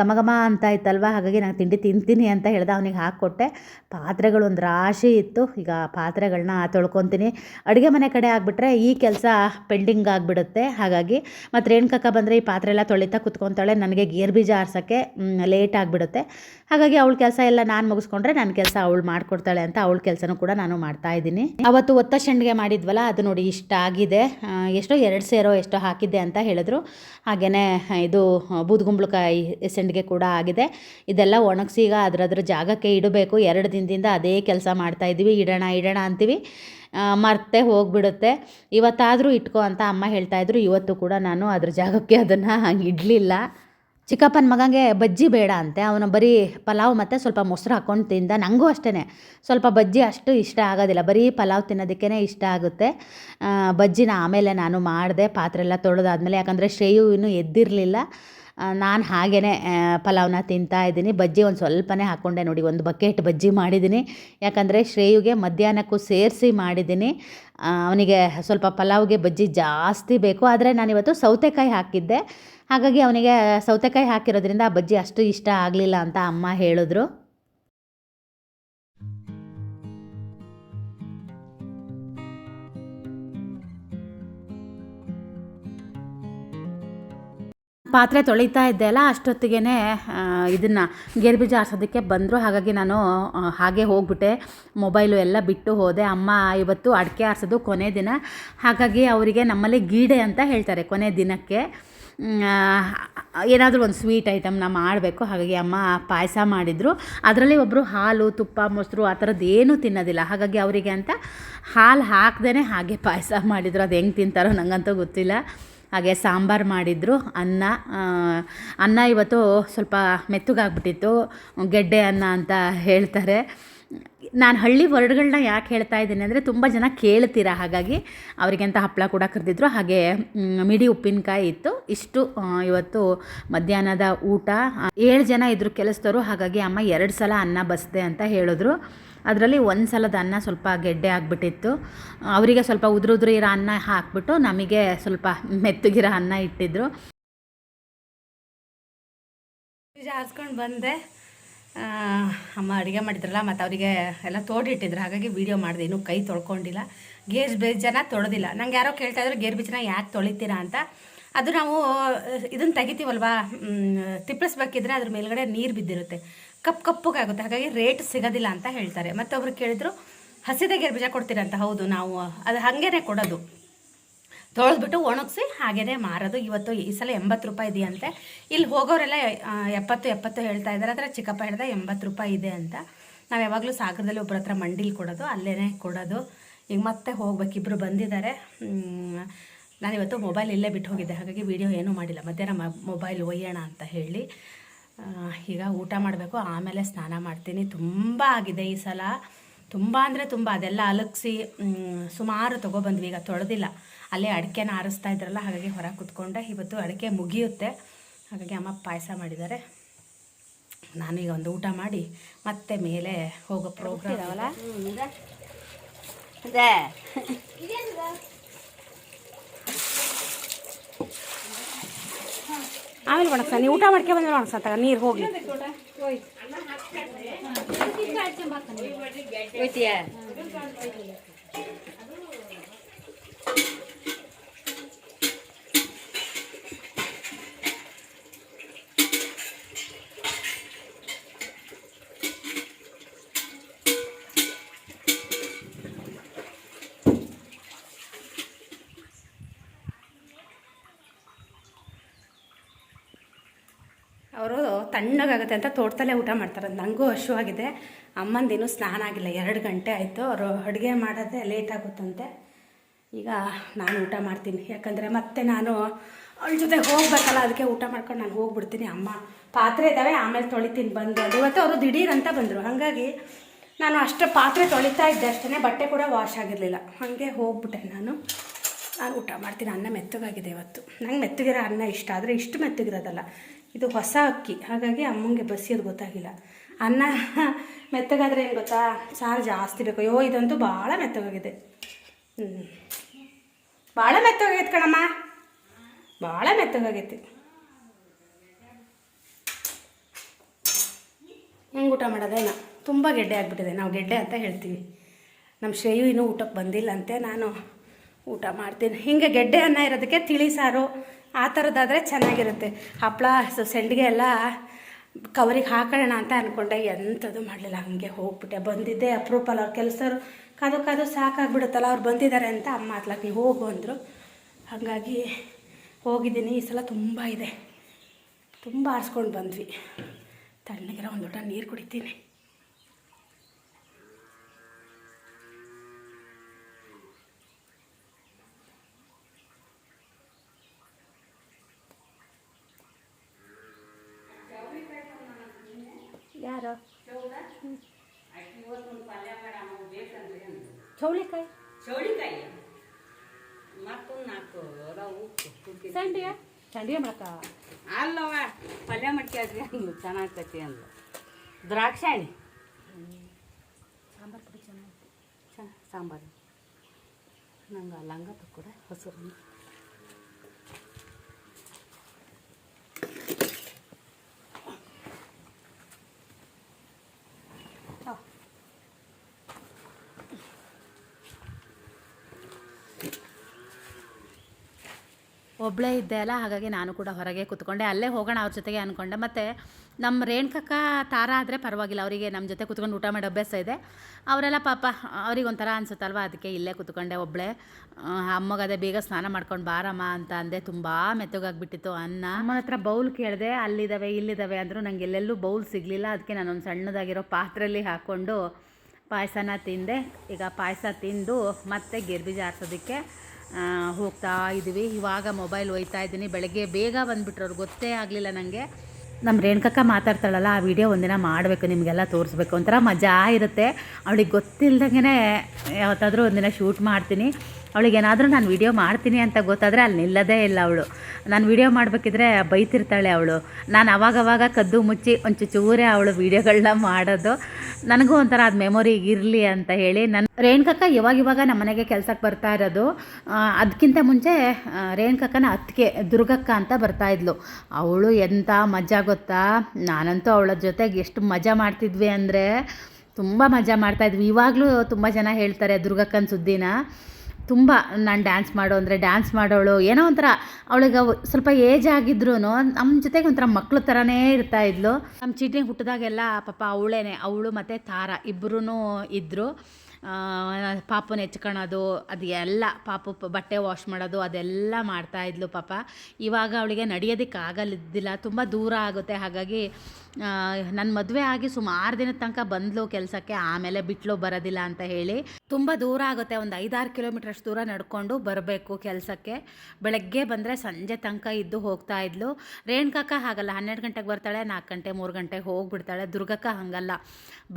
ಘಮ ಘಮ ಅಂತ ಇತ್ತಲ್ವ, ಹಾಗಾಗಿ ನಾನು ತಿಂಡಿ ತಿಂತೀನಿ ಅಂತ ಹೇಳ್ದೆ, ಅವನಿಗೆ ಹಾಕ್ಕೊಟ್ಟೆ ಪಾತ್ರೆಗಳು ಒಂದು ರಾಶಿ ಇತ್ತು, ಈಗ ಪಾತ್ರೆಗಳನ್ನ ತೊಳ್ಕೊತೀನಿ. ಅಡುಗೆ ಮನೆ ಕಡೆ ಆಗಿಬಿಟ್ರೆ ಈ ಕೆಲಸ ಪೆಂಡಿಂಗ್ ಆಗಿಬಿಡುತ್ತೆ, ಹಾಗಾಗಿ ಮತ್ತು ರೇಣುಕಕ್ಕ ಬಂದರೆ ಈ ಪಾತ್ರೆ ಎಲ್ಲ ತೊಳಿತಾ ಕುತ್ಕೊತಾಳೆ, ನನಗೆ ಗೇರ್ ಬೀಜ ಆರ್ಸೋಕ್ಕೆ ಲೇಟ್ ಆಗಿಬಿಡುತ್ತೆ. ಹಾಗಾಗಿ ಅವಳ ಕೆಲಸ ಎಲ್ಲ ನಾನು ಮುಗಿಸ್ಕೊಂಡ್ರೆ ನನ್ನ ಕೆಲಸ ಅವಳು ಮಾಡ್ಕೊಡ್ತಾಳೆ ಅಂತ ಅವಳ ಕೆಲಸನೂ ಕೂಡ ನಾನು ಮಾಡ್ತಾ ಇದ್ದೀನಿ. ಅವತ್ತು ಒತ್ತ ಸಂಡಿಗೆ ಮಾಡಿದ್ವಲ್ಲ, ಅದು ನೋಡಿ ಇಷ್ಟ ಆಗಿದೆ. ಎಷ್ಟೋ ಎರಡು ಸೇರೋ ಎಷ್ಟೋ ಹಾಕಿದ್ದೆ ಅಂತ ಹೇಳಿದ್ರು. ಹಾಗೆಯೇ ಇದು ಬೂದುಗುಂಬಳಕಾಯಿ ಸೆಂಡಿಗೆ ಕೂಡ ಆಗಿದೆ. ಇದೆಲ್ಲ ಒಣಗಿಸಿ ಈಗ ಅದರದ್ರ ಜಾಗಕ್ಕೆ ಇಡಬೇಕು. ಎರಡು ದಿನದಿಂದ ಅದೇ ಕೆಲಸ ಮಾಡ್ತಾ ಇದ್ದೀವಿ. ಇಡೋಣ ಇಡೋಣ ಅಂತೀವಿ. ಮರ್ತೆ ಹೋಗ್ಬಿಡುತ್ತೆ. ಇವತ್ತಾದರೂ ಇಟ್ಕೋ ಅಂತ ಅಮ್ಮ ಹೇಳ್ತಾಯಿದ್ರು ಇವತ್ತು ಕೂಡ ನಾನು ಅದ್ರ ಜಾಗಕ್ಕೆ ಅದನ್ನು ಹಂಗೆ ಇಡಲಿಲ್ಲ. ಚಿಕ್ಕಪ್ಪನ ಮಗಂಗೆ ಬಜ್ಜಿ ಬೇಡ ಅಂತೆ. ಅವನು ಬರೀ ಪಲಾವ್ ಮತ್ತು ಸ್ವಲ್ಪ ಮೊಸರು ಹಾಕ್ಕೊಂಡು ತಿಂದ. ನನಗೂ ಅಷ್ಟೇ ಸ್ವಲ್ಪ ಬಜ್ಜಿ ಅಷ್ಟು ಇಷ್ಟ ಆಗೋದಿಲ್ಲ. ಬರೀ ಪಲಾವ್ ತಿನ್ನೋದಕ್ಕೇ ಇಷ್ಟ ಆಗುತ್ತೆ. ಬಜ್ಜಿನ ಆಮೇಲೆ ನಾನು ಮಾಡಿದೆ. ಪಾತ್ರೆ ಎಲ್ಲ ತೊಳೆದಾದ್ಮೇಲೆ, ಯಾಕಂದರೆ ಶ್ರೇಯು ಇನ್ನೂ ಎದ್ದಿರಲಿಲ್ಲ. ನಾನು ಹಾಗೇ ಪಲಾವ್ನ ತಿಂತಾ ಇದ್ದೀನಿ. ಬಜ್ಜಿ ಒಂದು ಸ್ವಲ್ಪನೇ ಹಾಕ್ಕೊಂಡೆ ನೋಡಿ. ಒಂದು ಬಕೆಟ್ ಬಜ್ಜಿ ಮಾಡಿದ್ದೀನಿ. ಯಾಕಂದರೆ ಶ್ರೇಯುಗೆ ಮಧ್ಯಾಹ್ನಕ್ಕೂ ಸೇರಿಸಿ ಮಾಡಿದ್ದೀನಿ. ಅವನಿಗೆ ಸ್ವಲ್ಪ ಪಲಾವ್ಗೆ ಬಜ್ಜಿ ಜಾಸ್ತಿ ಬೇಕು. ಆದರೆ ನಾನಿವತ್ತು ಸೌತೆಕಾಯಿ ಹಾಕಿದ್ದೆ. ಹಾಗಾಗಿ ಅವನಿಗೆ ಸೌತೆಕಾಯಿ ಹಾಕಿರೋದ್ರಿಂದ ಆ ಬಜ್ಜಿ ಅಷ್ಟು ಇಷ್ಟ ಆಗಲಿಲ್ಲ ಅಂತ ಅಮ್ಮ ಹೇಳಿದ್ರು. ಪಾತ್ರೆ ತೊಳಿತಾ ಇದ್ದೆ ಅಲ್ಲ ಅಷ್ಟೊತ್ತಿಗೆ ಇದನ್ನು ಗೇರು ಬೀಜ ಆರ್ಸೋದಕ್ಕೆ ಬಂದರು. ಹಾಗಾಗಿ ನಾನು ಹಾಗೆ ಹೋಗ್ಬಿಟ್ಟೆ. ಮೊಬೈಲು ಎಲ್ಲ ಬಿಟ್ಟು ಹೋದೆ. ಅಮ್ಮ ಇವತ್ತು ಅಡಿಕೆ ಆರಿಸೋದು ಕೊನೆ ದಿನ. ಹಾಗಾಗಿ ಅವರಿಗೆ ನಮ್ಮಲ್ಲಿ ಗೀಡೆ ಅಂತ ಹೇಳ್ತಾರೆ ಕೊನೆ ದಿನಕ್ಕೆ. ಏನಾದರೂ ಒಂದು ಸ್ವೀಟ್ ಐಟಮ್ನ ಮಾಡಬೇಕು. ಹಾಗಾಗಿ ಅಮ್ಮ ಪಾಯಸ ಮಾಡಿದರು. ಅದರಲ್ಲಿ ಒಬ್ಬರು ಹಾಲು, ತುಪ್ಪ, ಮೊಸರು ಆ ಥರದ್ದು ಏನೂ ತಿನ್ನೋದಿಲ್ಲ. ಹಾಗಾಗಿ ಅವರಿಗೆ ಅಂತ ಹಾಲು ಹಾಕ್ದೇ ಹಾಗೆ ಪಾಯಸ ಮಾಡಿದರು. ಅದು ಹೆಂಗೆ ತಿಂತಾರೋ ನನಗಂತೂ ಗೊತ್ತಿಲ್ಲ. ಹಾಗೆ ಸಾಂಬಾರು ಮಾಡಿದರು. ಅನ್ನ ಅನ್ನ ಇವತ್ತು ಸ್ವಲ್ಪ ಮೆತ್ತಗಾಗ್ಬಿಟ್ಟಿತ್ತು. ಗೆಡ್ಡೆ ಅನ್ನ ಅಂತ ಹೇಳ್ತಾರೆ. ನಾನು ಹಳ್ಳಿ ವರ್ಡ್ಗಳನ್ನ ಯಾಕೆ ಹೇಳ್ತಾ ಇದ್ದೀನಿ ಅಂದರೆ ತುಂಬ ಜನ ಕೇಳ್ತೀರಾ ಹಾಗಾಗಿ ಅವರಿಗೆ ಹಪ್ಪಳ ಕೂಡ ಕರೆದಿದ್ರು. ಹಾಗೆ ಮಿಡಿ ಉಪ್ಪಿನಕಾಯಿ ಇತ್ತು. ಇಷ್ಟು ಇವತ್ತು ಮಧ್ಯಾಹ್ನದ ಊಟ ಏಳು ಜನ ಇದ್ದರು ಕೆಲಸದವರು. ಹಾಗಾಗಿ ಅಮ್ಮ ಎರಡು ಸಲ ಅನ್ನ ಬಸ್ದೆ ಅಂತ ಹೇಳಿದ್ರು. ಅದರಲ್ಲಿ ಒಂದು ಸಲದ ಅನ್ನ ಸ್ವಲ್ಪ ಗೆಡ್ಡೆ ಆಗಿಬಿಟ್ಟಿತ್ತು. ಅವರಿಗೆ ಸ್ವಲ್ಪ ಉದುರು ಉದುರು ಇರೋ ಅನ್ನ ಹಾಕ್ಬಿಟ್ಟು ನಮಗೆ ಸ್ವಲ್ಪ ಮೆತ್ತಗಿರೋ ಅನ್ನ ಇಟ್ಟಿದ್ರು. ಬಂದೆ. ಅಮ್ಮ ಅಡುಗೆ ಮಾಡಿದ್ರಲ್ಲ, ಮತ್ತು ಅವರಿಗೆ ಎಲ್ಲ ತೋಡಿಟ್ಟಿದ್ರು. ಹಾಗಾಗಿ ವೀಡಿಯೋ ಮಾಡಿದೆ. ಇನ್ನೂ ಕೈ ತೊಳ್ಕೊಂಡಿಲ್ಲ. ಗೇರ್ ಬೀಜನ ತೊಳೆದಿಲ್ಲ. ನಂಗೆ ಯಾರೋ ಕೇಳ್ತಾ ಇದ್ರು, ಗೇರ್ ಬೀಜನ ಯಾಕೆ ತೊಳಿತೀರಾ ಅಂತ. ಅದು ನಾವು ಇದನ್ನು ತೆಗಿತೀವಲ್ವಾ? ತಿಪ್ಪಿಸ್ಬೇಕಿದ್ರೆ ಅದ್ರ ಮೇಲ್ಗಡೆ ನೀರು ಬಿದ್ದಿರುತ್ತೆ. ಕಪ್ಪು ಕಪ್ಪಗಾಗುತ್ತೆ ಹಾಗಾಗಿ ರೇಟ್ ಸಿಗೋದಿಲ್ಲ ಅಂತ ಹೇಳ್ತಾರೆ. ಮತ್ತೊಬ್ರು ಕೇಳಿದ್ರು, ಹಸಿದ ಗೇರ್ ಬೀಜ ಕೊಡ್ತೀರಂತ. ಹೌದು, ನಾವು, ಅದು ಹಾಗೇನೆ ಕೊಡೋದು. ತೊಳೆದ್ಬಿಟ್ಟು ಒಣಗಿಸಿ ಹಾಗೇನೆ ಮಾರೋದು. ಇವತ್ತು ಈ ಸಲ ಎಂಬತ್ತು ರೂಪಾಯಿ ಇದೆಯಂತೆ. ಇಲ್ಲಿ ಹೋಗೋರೆಲ್ಲ ಎಪ್ಪತ್ತು ಎಪ್ಪತ್ತು ಹೇಳ್ತಾ ಇದ್ದಾರೆ. ಆದರೆ ಚಿಕ್ಕಪ್ಪ ಹೇಳ್ದೆ ಎಂಬತ್ತು ರೂಪಾಯಿ ಇದೆ ಅಂತ. ನಾವು ಯಾವಾಗಲೂ ಸಾಗರದಲ್ಲಿ ಒಬ್ಬರ ಹತ್ರ ಮಂಡಿಲಿ ಕೊಡೋದು ಅಲ್ಲೇ ಕೊಡೋದು. ಈಗ ಮತ್ತೆ ಹೋಗ್ಬೇಕು. ಇಬ್ಬರು ಬಂದಿದ್ದಾರೆ. ನಾನಿವತ್ತು ಮೊಬೈಲ್ ಇಲ್ಲೇ ಬಿಟ್ಟು ಹೋಗಿದ್ದೆ. ಹಾಗಾಗಿ ವಿಡಿಯೋ ಏನೂ ಮಾಡಿಲ್ಲ. ಮಧ್ಯಾಹ್ನ ಮೊಬೈಲ್ ಒಯ್ಯೋಣ ಅಂತ ಹೇಳಿ. ಈಗ ಊಟ ಮಾಡಬೇಕು. ಆಮೇಲೆ ಸ್ನಾನ ಮಾಡ್ತೀನಿ. ತುಂಬ ಆಗಿದೆ ಈ ಸಲ. ತುಂಬ ಅಂದರೆ ತುಂಬ. ಅದೆಲ್ಲ ಅಲಗಿಸಿ ಸುಮಾರು ತೊಗೊಬಂದ್ವಿ ಈಗ ತೊಳೆದಿಲ್ಲ. ಅಲ್ಲೇ ಅಡಿಕೆನ ಆರಿಸ್ತಾ ಇದ್ರಲ್ಲ ಹಾಗಾಗಿ ಹೊರ ಕೂತ್ಕೊಂಡೆ. ಇವತ್ತು ಅಡಿಕೆ ಮುಗಿಯುತ್ತೆ. ಹಾಗಾಗಿ ಅಮ್ಮ ಪಾಯಸ ಮಾಡಿದ್ದಾರೆ. ನಾನೀಗ ಒಂದು ಊಟ ಮಾಡಿ ಮತ್ತೆ ಮೇಲೆ ಹೋಗೋ ಪ್ರೋಗ್ರಾಮ್ ಇದಾವಲ್ಲ ಆಮೇಲೆ ಒಣಗ್ಸ ನೀವು ಊಟ ಮಾಡ್ಕೆ ಬಂದ್ರೆ ತಗ ನೀರು ಹೋಗಿ ಹೋಯ್ತೀಯ ಅವರು ತಣ್ಣಗಾಗುತ್ತೆ ಅಂತ ತೋಟದಲ್ಲೇ ಊಟ ಮಾಡ್ತಾರೆ. ನನಗೂ ಹಶುವಾಗಿದೆ ಅಮ್ಮಂದಿನ ಸ್ನಾನ ಆಗಿಲ್ಲ. ಎರಡು ಗಂಟೆ ಆಯಿತು. ಅವರು ಅಡುಗೆ ಮಾಡೋದೇ ಲೇಟ್ ಆಗುತ್ತಂತೆ. ಈಗ ನಾನು ಊಟ ಮಾಡ್ತೀನಿ. ಯಾಕಂದರೆ ಮತ್ತೆ ನಾನು ಅವಳ ಜೊತೆ ಹೋಗ್ಬೇಕಲ್ಲ, ಅದಕ್ಕೆ ಊಟ ಮಾಡ್ಕೊಂಡು ನಾನು ಹೋಗ್ಬಿಡ್ತೀನಿ. ಅಮ್ಮ ಪಾತ್ರೆ ಇದ್ದಾವೆ ಆಮೇಲೆ ತೊಳಿತೀನಿ ಬಂದು ಇವತ್ತು ಅವರು ದಿಢೀರಂತ ಬಂದರು. ಹಾಗಾಗಿ ನಾನು ಅಷ್ಟು ಪಾತ್ರೆ ತೊಳಿತಾ ಇದ್ದೆ ಅಷ್ಟೇ ಬಟ್ಟೆ ಕೂಡ ವಾಶ್ ಆಗಿರಲಿಲ್ಲ. ಹಾಗೆ ಹೋಗ್ಬಿಟ್ಟೆ ನಾನು. ನಾನು ಊಟ ಮಾಡ್ತೀನಿ. ಅನ್ನ ಮೆತ್ತಗಾಗಿದೆ ಇವತ್ತು. ನಂಗೆ ಮೆತ್ತಗಿರೋ ಅನ್ನ ಇಷ್ಟ. ಆದರೆ ಇಷ್ಟು ಮೆತ್ತಗಿರೋದಲ್ಲ. ಇದು ಹೊಸ ಅಕ್ಕಿ. ಹಾಗಾಗಿ ಅಮ್ಮಂಗೆ ಬಸಿಯೋದು ಗೊತ್ತಾಗಿಲ್ಲ. ಅನ್ನ <laughs> ಮೆತ್ತಗಾದ್ರೆ ಏನು ಗೊತ್ತಾ? ಸಾರು ಜಾಸ್ತಿ ಬೇಕು. ಅಯ್ಯೋ, ಇದಂತೂ ಭಾಳ ಮೆತ್ತಗಾಗಿದೆ. ಹ್ಞೂ ಭಾಳ ಮೆತ್ತಗಾಗೈತೆ ಕಣಮ್ಮ. ಭಾಳ ಮೆತ್ತಗಾಗೈತಿ. ಹೆಂಗೆ ಊಟ ಮಾಡೋದೇನ ತುಂಬ ಗೆಡ್ಡೆ ಆಗಿಬಿಟ್ಟಿದೆ. ನಾವು ಗೆಡ್ಡೆ ಅಂತ ಹೇಳ್ತೀವಿ. ನಮ್ಮ ಶ್ರೇಯು ಇನ್ನೂ ಊಟಕ್ಕೆ ಬಂದಿಲ್ಲ ಅಂತೆ. ನಾನು ಊಟ ಮಾಡ್ತೀನಿ. ಹಿಂಗೆ ಗೆಡ್ಡೆ ಅನ್ನ ಇರೋದಕ್ಕೆ ತಿಳಿ ಸಾರು ಆ ಥರದ್ದಾದರೆ ಚೆನ್ನಾಗಿರುತ್ತೆ. ಹಪ್ಪಳ ಸೊ ಸೆಂಡಿಗೆ ಎಲ್ಲ ಕವರಿಗೆ ಹಾಕೋಣ ಅಂತ ಅಂದ್ಕೊಂಡೆ ಎಂಥದ್ದು ಮಾಡಲಿಲ್ಲ. ಹಂಗೆ ಹೋಗ್ಬಿಟ್ಟೆ. ಬಂದಿದ್ದೆ ಅಪ್ರೂಪ ಅವ್ರ ಕೆಲಸರು ಕಾದು ಕಾದು ಸಾಕಾಗ್ಬಿಡುತ್ತಲ್ಲ, ಅವ್ರು ಬಂದಿದ್ದಾರೆ ಅಂತ ಅಮ್ಮ ಅತ್ಲಾಕ್ ನೀವು ಹೋಗು ಅಂದರು. ಹಾಗಾಗಿ ಹೋಗಿದ್ದೀನಿ. ಈ ಸಲ ತುಂಬ ಇದೆ. ತುಂಬ ಆರಿಸ್ಕೊಂಡು ಬಂದ್ವಿ. ತಣ್ಣಗಿರೋ ಒಂದು ಲೋಟ ನೀರು ಕುಡಿತೀನಿ. ಯಾರು? ಚೌಳಿಕಾಯಿ? ಚೌಳಿಕಾಯಿ? ಮತ್ತೊಂದು ನಾಲ್ಕು ಸಂಡಿಗೆ? ಸಂಡಿಗೆ ಮಾಡಕ್ಕ ಅಲ್ಲವ ಪಲ್ಯ ಮಾಡ್ಕ್ಯಾದ್ರಿ ಅಂದ್ಲು ಚೆನ್ನಾಗ್ತೈತಿ ಅಂದ್ಲು. ದ್ರಾಕ್ಷಾಣಿ? ಸಾಂಬಾರು ಚೆನ್ನಾಗಿ. ಚೆನ್ನ ಸಾಂಬಾರು. ನಂಗೆ ಲಂಗ ಕೂಡ ಹಸಿರು ಒಬ್ಬಳೇ ಇದ್ದೆ ಅಲ್ಲ ಹಾಗಾಗಿ ನಾನು ಕೂಡ ಹೊರಗೆ ಕೂತ್ಕೊಂಡೆ. ಅಲ್ಲೇ ಹೋಗೋಣ ಅವ್ರ ಜೊತೆಗೆ ಅಂದ್ಕೊಂಡೆ ಮತ್ತು ನಮ್ಮ ರೇಣುಕಕ್ಕ ತಾರ ಆದರೆ ಪರವಾಗಿಲ್ಲ ಅವರಿಗೆ ನಮ್ಮ ಜೊತೆ ಕುತ್ಕೊಂಡು ಊಟ ಮಾಡೋ ಅಭ್ಯಾಸ ಇದೆ. ಅವರೆಲ್ಲ ಪಾಪ ಅವ್ರಿಗೆ ಒಂಥರ ಅನ್ಸುತ್ತಲ್ವ ಅದಕ್ಕೆ ಇಲ್ಲೇ ಕೂತ್ಕೊಂಡೆ ಒಬ್ಬಳೇ ಅಮ್ಮಗದೆ ಬೇಗ ಸ್ನಾನ ಮಾಡ್ಕೊಂಡು ಬಾರಮ್ಮ ಅಂತ ಅಂದೆ. ತುಂಬ ಮೆತ್ತಗಾಗ್ಬಿಟ್ಟಿತ್ತು ಅನ್ನ. ಅಮ್ಮನ ಹತ್ರ ಬೌಲ್ ಕೇಳಿದೆ ಅಲ್ಲಿದ್ದಾವೆ ಇಲ್ಲಿದ್ದಾವೆ ಅಂದರೂ ನಂಗೆ ಎಲ್ಲೆಲ್ಲೂ ಬೌಲ್ ಸಿಗಲಿಲ್ಲ. ಅದಕ್ಕೆ ನಾನೊಂದು ಸಣ್ಣದಾಗಿರೋ ಪಾತ್ರೆಯಲ್ಲಿ ಹಾಕ್ಕೊಂಡು ಪಾಯಸನ ತಿಂದೆ. ಈಗ ಪಾಯಸ ತಿಂದು ಮತ್ತೆ ಗಿರ್ಬೀಜ ಆರಿಸೋದಕ್ಕೆ ಆ, ಹೋಗ್ತಾ ಇದ್ದೀವಿ ಇವಾಗ ಮೊಬೈಲ್ ಒಯ್ತಾ ಇದ್ದೀನಿ. ಬೆಳಗ್ಗೆ ಬೇಗ ಬಂದುಬಿಟ್ರು ಅವ್ರು. ಗೊತ್ತೇ ಆಗಲಿಲ್ಲ ನನಗೆ ನಮ್ಮ ರೇಣುಕಕ್ಕ ಮಾತಾಡ್ತಾಳಲ್ಲ, ಆ ವಿಡಿಯೋ ಒಂದಿನ ಮಾಡಬೇಕು, ನಿಮಗೆಲ್ಲ ತೋರಿಸ್ಬೇಕು. ಒಂಥರ ಮಜಾ ಇರುತ್ತೆ. ಅವಳಿಗೆ ಗೊತ್ತಿಲ್ದಂಗೆ ಯಾವತ್ತಾದರೂ ಒಂದಿನ ಶೂಟ್ ಮಾಡ್ತೀನಿ. ಅವಳಿಗೆ ಏನಾದರೂ ನಾನು ವಿಡಿಯೋ ಮಾಡ್ತೀನಿ ಅಂತ ಗೊತ್ತಾದರೆ ಅಲ್ಲಿ ನಿಲ್ಲದೇ ಇಲ್ಲ ಅವಳು. ನಾನು ವಿಡಿಯೋ ಮಾಡಬೇಕಿದ್ರೆ ಬೈತಿರ್ತಾಳೆ ಅವಳು. ನಾನು ಅವಾಗವಾಗ ಕದ್ದು ಮುಚ್ಚಿ ಒಂಚು ಚೂರೇ ಅವಳು ವೀಡಿಯೋಗಳನ್ನ ಮಾಡೋದು. ನನಗೂ ಒಂಥರ ಅದು ಮೆಮೊರಿ ಇರಲಿ ಅಂತ ಹೇಳಿ ನನ್ನ ರೇಣುಕಕ್ಕ ಇವಾಗ ಇವಾಗ ನಮ್ಮ ಮನೆಗೆ ಕೆಲಸಕ್ಕೆ ಬರ್ತಾ ಇರೋದು. ಅದಕ್ಕಿಂತ ಮುಂಚೆ ರೇಣುಕಕ್ಕನ ಅತ್ತಿಗೆ ದುರ್ಗಕ್ಕ ಅಂತ ಬರ್ತಾ ಇದ್ಲು. ಅವಳು ಎಂಥ ಮಜಾ ಗೊತ್ತಾ? ನಾನಂತೂ ಅವಳ ಜೊತೆಗೆ ಎಷ್ಟು ಮಜಾ ಮಾಡ್ತಿದ್ವಿ ಅಂದರೆ ತುಂಬ ಮಜಾ ಮಾಡ್ತಾಯಿದ್ವಿ ಇವಾಗಲೂ ತುಂಬ ಜನ ಹೇಳ್ತಾರೆ ದುರ್ಗಕ್ಕನ ಸುದ್ದಿನ. ತುಂಬ ನಾನು ಡ್ಯಾನ್ಸ್ ಮಾಡು ಅಂದರೆ ಡ್ಯಾನ್ಸ್ ಮಾಡೋಳು, ಏನೋ ಒಂಥರ ಅವಳಿಗೆ ಅವ್- ಸ್ವಲ್ಪ ಏಜ್ ಆಗಿದ್ರು ನಮ್ಮ ಜೊತೆಗೆ ಒಂಥರ ಮಕ್ಳ ಥರನೇ ಇರ್ತಾ ಇದ್ಲು. ನಮ್ಮ ಚೀಟಿ ಹುಟ್ಟಿದಾಗೆಲ್ಲ ಪಾಪ ಅವಳೇನೆ, ಅವಳು ಮತ್ತು ತಾರ ಇಬ್ಬರೂ ಇದ್ದರು ಪಾಪನ ಹೆಚ್ಕೊಳೋದು ಅದು ಎಲ್ಲ ಪಾಪು ಬಟ್ಟೆ ವಾಶ್ ಮಾಡೋದು, ಅದೆಲ್ಲ ಮಾಡ್ತಾಯಿದ್ಲು ಪಾಪ. ಇವಾಗ ಅವಳಿಗೆ ನಡೆಯೋದಕ್ಕೆ ಆಗಲಿದ್ದಿಲ್ಲ ತುಂಬ ದೂರ ಆಗುತ್ತೆ. ಹಾಗಾಗಿ ನನ್ನ ಮದುವೆ ಆಗಿ ಸುಮಾರು ದಿನದ ತನಕ ಬಂದ್ಲು ಕೆಲಸಕ್ಕೆ, ಆಮೇಲೆ ಬಿಟ್ಲು ಬರೋದಿಲ್ಲ ಅಂತ ಹೇಳಿ. ತುಂಬ ದೂರ ಆಗುತ್ತೆ, ಒಂದು ಐದಾರು ಕಿಲೋಮೀಟರ್ ಅಷ್ಟು ದೂರ ನಡ್ಕೊಂಡು ಬರಬೇಕು ಕೆಲಸಕ್ಕೆ. ಬೆಳಗ್ಗೆ ಬಂದರೆ ಸಂಜೆ ತನಕ ಇದ್ದು ಹೋಗ್ತಾ ಇದ್ಲು. ರೇಣುಕಕ್ಕ ಹಾಗಲ್ಲ, ಹನ್ನೆರಡು ಗಂಟೆಗೆ ಬರ್ತಾಳೆ ನಾಲ್ಕು ಗಂಟೆ, ಮೂರು ಗಂಟೆಗೆ ಹೋಗಿಬಿಡ್ತಾಳೆ. ದುರ್ಗಕ್ಕ ಹಾಗಲ್ಲ.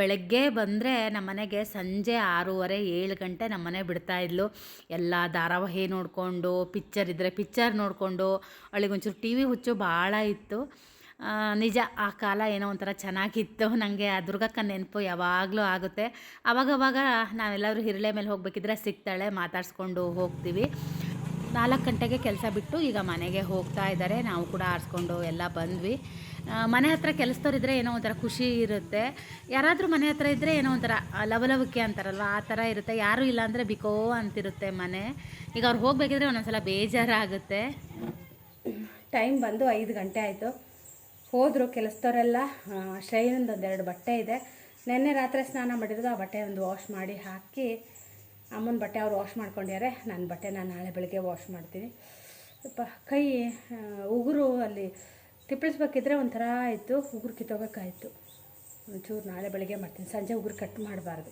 ಬೆಳಗ್ಗೆ ಬಂದರೆ ನಮ್ಮನೆಗೆ ಸಂಜೆ ಆರೂವರೆ, ಏಳು ಗಂಟೆ ನಮ್ಮನೆ ಬಿಡ್ತಾ ಇದ್ಲು. ಎಲ್ಲ ಧಾರಾವಾಹಿ ನೋಡಿಕೊಂಡು, ಪಿಕ್ಚರ್ ಇದ್ದರೆ ಪಿಕ್ಚರ್ ನೋಡಿಕೊಂಡು ಅವಳಿಗೊಂಚೂರು ಟಿ ವಿ ಹುಚ್ಚು ಭಾಳ ಇತ್ತು. ನಿಜ, ಆ ಕಾಲ ಏನೋ ಒಂಥರ ಚೆನ್ನಾಗಿತ್ತು. ನನಗೆ ಆ ದುರ್ಗಕ್ಕ ನೆನಪು ಯಾವಾಗಲೂ ಆಗುತ್ತೆ. ಅವಾಗವಾಗ ನಾವೆಲ್ಲರೂ ಹಿರಳೆ ಮೇಲೆ ಹೋಗಬೇಕಿದ್ರೆ ಸಿಗ್ತಾಳೆ, ಮಾತಾಡಿಸ್ಕೊಂಡು ಹೋಗ್ತೀವಿ. ನಾಲ್ಕು ಗಂಟೆಗೆ ಕೆಲಸ ಬಿಟ್ಟು ಈಗ ಮನೆಗೆ ಹೋಗ್ತಾ ಇದ್ದಾರೆ. ನಾವು ಕೂಡ ಆರಿಸ್ಕೊಂಡು ಎಲ್ಲ ಬಂದ್ವಿ. ಮನೆ ಹತ್ರ ಕೆಲಸದವ್ರಿದ್ರೆ ಏನೋ ಒಂಥರ ಖುಷಿ ಇರುತ್ತೆ. ಯಾರಾದರೂ ಮನೆ ಹತ್ರ ಇದ್ದರೆ ಏನೋ ಒಂಥರ ಲವಲವಿಕೆ ಅಂತಾರಲ್ವ? ಆ ಥರ ಇರುತ್ತೆ. ಯಾರೂ ಇಲ್ಲ ಅಂದರೆ ಬಿಕೋ ಅಂತಿರುತ್ತೆ ಮನೆ. ಈಗ ಅವ್ರು ಹೋಗಬೇಕಿದ್ರೆ ಒಂದೊಂದು ಸಲ ಬೇಜಾರಾಗುತ್ತೆ. ಟೈಮ್ ಬಂದು ಐದು ಗಂಟೆ ಆಯಿತು. ಹೋದರು ಕೆಲಸದವರೆಲ್ಲ ಶ್ರೇಯನಂದು ಒಂದೆರಡು ಬಟ್ಟೆ ಇದೆ. ನಿನ್ನೆ ರಾತ್ರಿ ಸ್ನಾನ ಮಾಡಿದ್ರು, ಆ ಬಟ್ಟೆ ಒಂದು ವಾಶ್ ಮಾಡಿ ಹಾಕಿ, ಅಮ್ಮನ ಬಟ್ಟೆ ಅವ್ರು ವಾಶ್ ಮಾಡ್ಕೊಂಡಿದ್ದಾರೆ ನನ್ನ ಬಟ್ಟೆ ನಾನು ನಾಳೆ ಬೆಳಗ್ಗೆ ವಾಶ್ ಮಾಡ್ತೀನಿ. ಸ್ವಲ್ಪ ಕೈ ಉಗುರು ಅಲ್ಲಿ ತಿಪ್ಪಳಿಸ್ಬೇಕಿದ್ರೆ ಒಂಥರ ಆಯಿತು. ಉಗುರು ಕಿತ್ತೋಗೋಕ್ಕಾಯಿತು ಒಂಚೂರು ನಾಳೆ ಬೆಳಗ್ಗೆ ಮಾಡ್ತೀನಿ. ಸಂಜೆ ಉಗುರು ಕಟ್ ಮಾಡಬಾರ್ದು.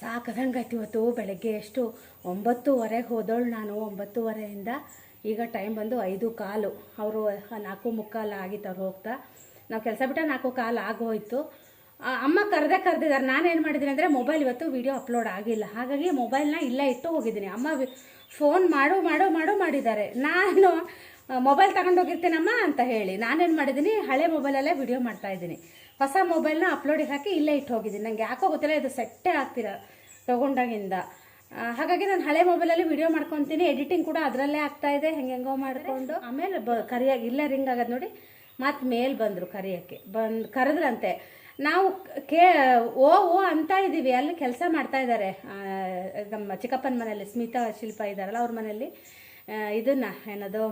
ಸಾಕದಂಗಾಯ್ತು ಇವತ್ತು ಬೆಳಗ್ಗೆ. ಎಷ್ಟು ಒಂಬತ್ತುವರೆಗೆ ಹೋದವಳು ನಾನು. ಒಂಬತ್ತುವರೆಯಿಂದ ಈಗ ಟೈಮ್ ಬಂದು ಐದು ಕಾಲು. ಅವರು ನಾಲ್ಕು ಮುಕ್ಕಾಲು ಆಗಿತ್ತು ಅವ್ರು ಹೋಗ್ತಾ. ನಾವು ಕೆಲಸ ಬಿಟ್ಟ ನಾಲ್ಕು ಕಾಲು ಆಗೋಯ್ತು ಅಮ್ಮ ಕರೆದೇ ಕರೆದಿದ್ದಾರೆ ನಾನೇನು ಮಾಡಿದ್ದೀನಿ ಅಂದರೆ ಮೊಬೈಲ್ ಇವತ್ತು ವಿಡಿಯೋ ಅಪ್ಲೋಡ್ ಆಗಿಲ್ಲ. ಹಾಗಾಗಿ ಮೊಬೈಲ್ನ ಇಲ್ಲೇ ಇಟ್ಟು ಹೋಗಿದ್ದೀನಿ. ಅಮ್ಮ ಫೋನ್ ಮಾಡು ಮಾಡು ಮಾಡು ಮಾಡಿದ್ದಾರೆ. ನಾನು ಮೊಬೈಲ್ ತಗೊಂಡು ಹೋಗಿರ್ತೀನಮ್ಮ ಅಂತ ಹೇಳಿ. ನಾನೇನು ಮಾಡಿದ್ದೀನಿ ಹಳೆ ಮೊಬೈಲಲ್ಲೇ ವಿಡಿಯೋ ಮಾಡ್ತಾ ಇದ್ದೀನಿ. ಹೊಸ ಮೊಬೈಲ್ನ ಅಪ್ಲೋಡಿಗೆ ಹಾಕಿ ಇಲ್ಲೇ ಇಟ್ಟು ಹೋಗಿದ್ದೀನಿ. ನನಗೆ ಯಾಕೋ ಗೊತ್ತಿಲ್ಲ, ಇದು ಸೆಟ್ಟೇ ಆಗ್ತಿರ ತೊಗೊಂಡಾಗಿಂದ. ಹಾಗಾಗಿ ನಾನು ಹಳೆ ಮೊಬೈಲಲ್ಲಿ ವಿಡಿಯೋ ಮಾಡ್ಕೊತೀನಿ. ಎಡಿಟಿಂಗ್ ಕೂಡ ಅದರಲ್ಲೇ ಆಗ್ತಾ ಇದೆ. ಹೆಂಗೆಂಗೋ ಮಾಡಿಕೊಂಡು. ಆಮೇಲೆ ಬ ಕರಿಯಾಗಿ ಇಲ್ಲ ರಿಂಗ್ ಆಗೋದು ನೋಡಿ. ಮತ್ತೆ ಮೇಲ್ ಬಂದರು ಕರಿಯೋಕ್ಕೆ. ಬಂದು ಕರೆದ್ರಂತೆ. ನಾವು ಕೇ, ಓ ಓ ಅಂತ ಇದ್ದೀವಿ ಅಲ್ಲಿ ಕೆಲಸ ಮಾಡ್ತಾ ಇದ್ದಾರೆ ನಮ್ಮ ಚಿಕ್ಕಪ್ಪನ ಮನೆಯಲ್ಲಿ ಸ್ಮಿತಾ ಶಿಲ್ಪ ಇದ್ದಾರಲ್ಲ ಅವ್ರ ಮನೆಯಲ್ಲಿ. ಇದನ್ನು ಏನದು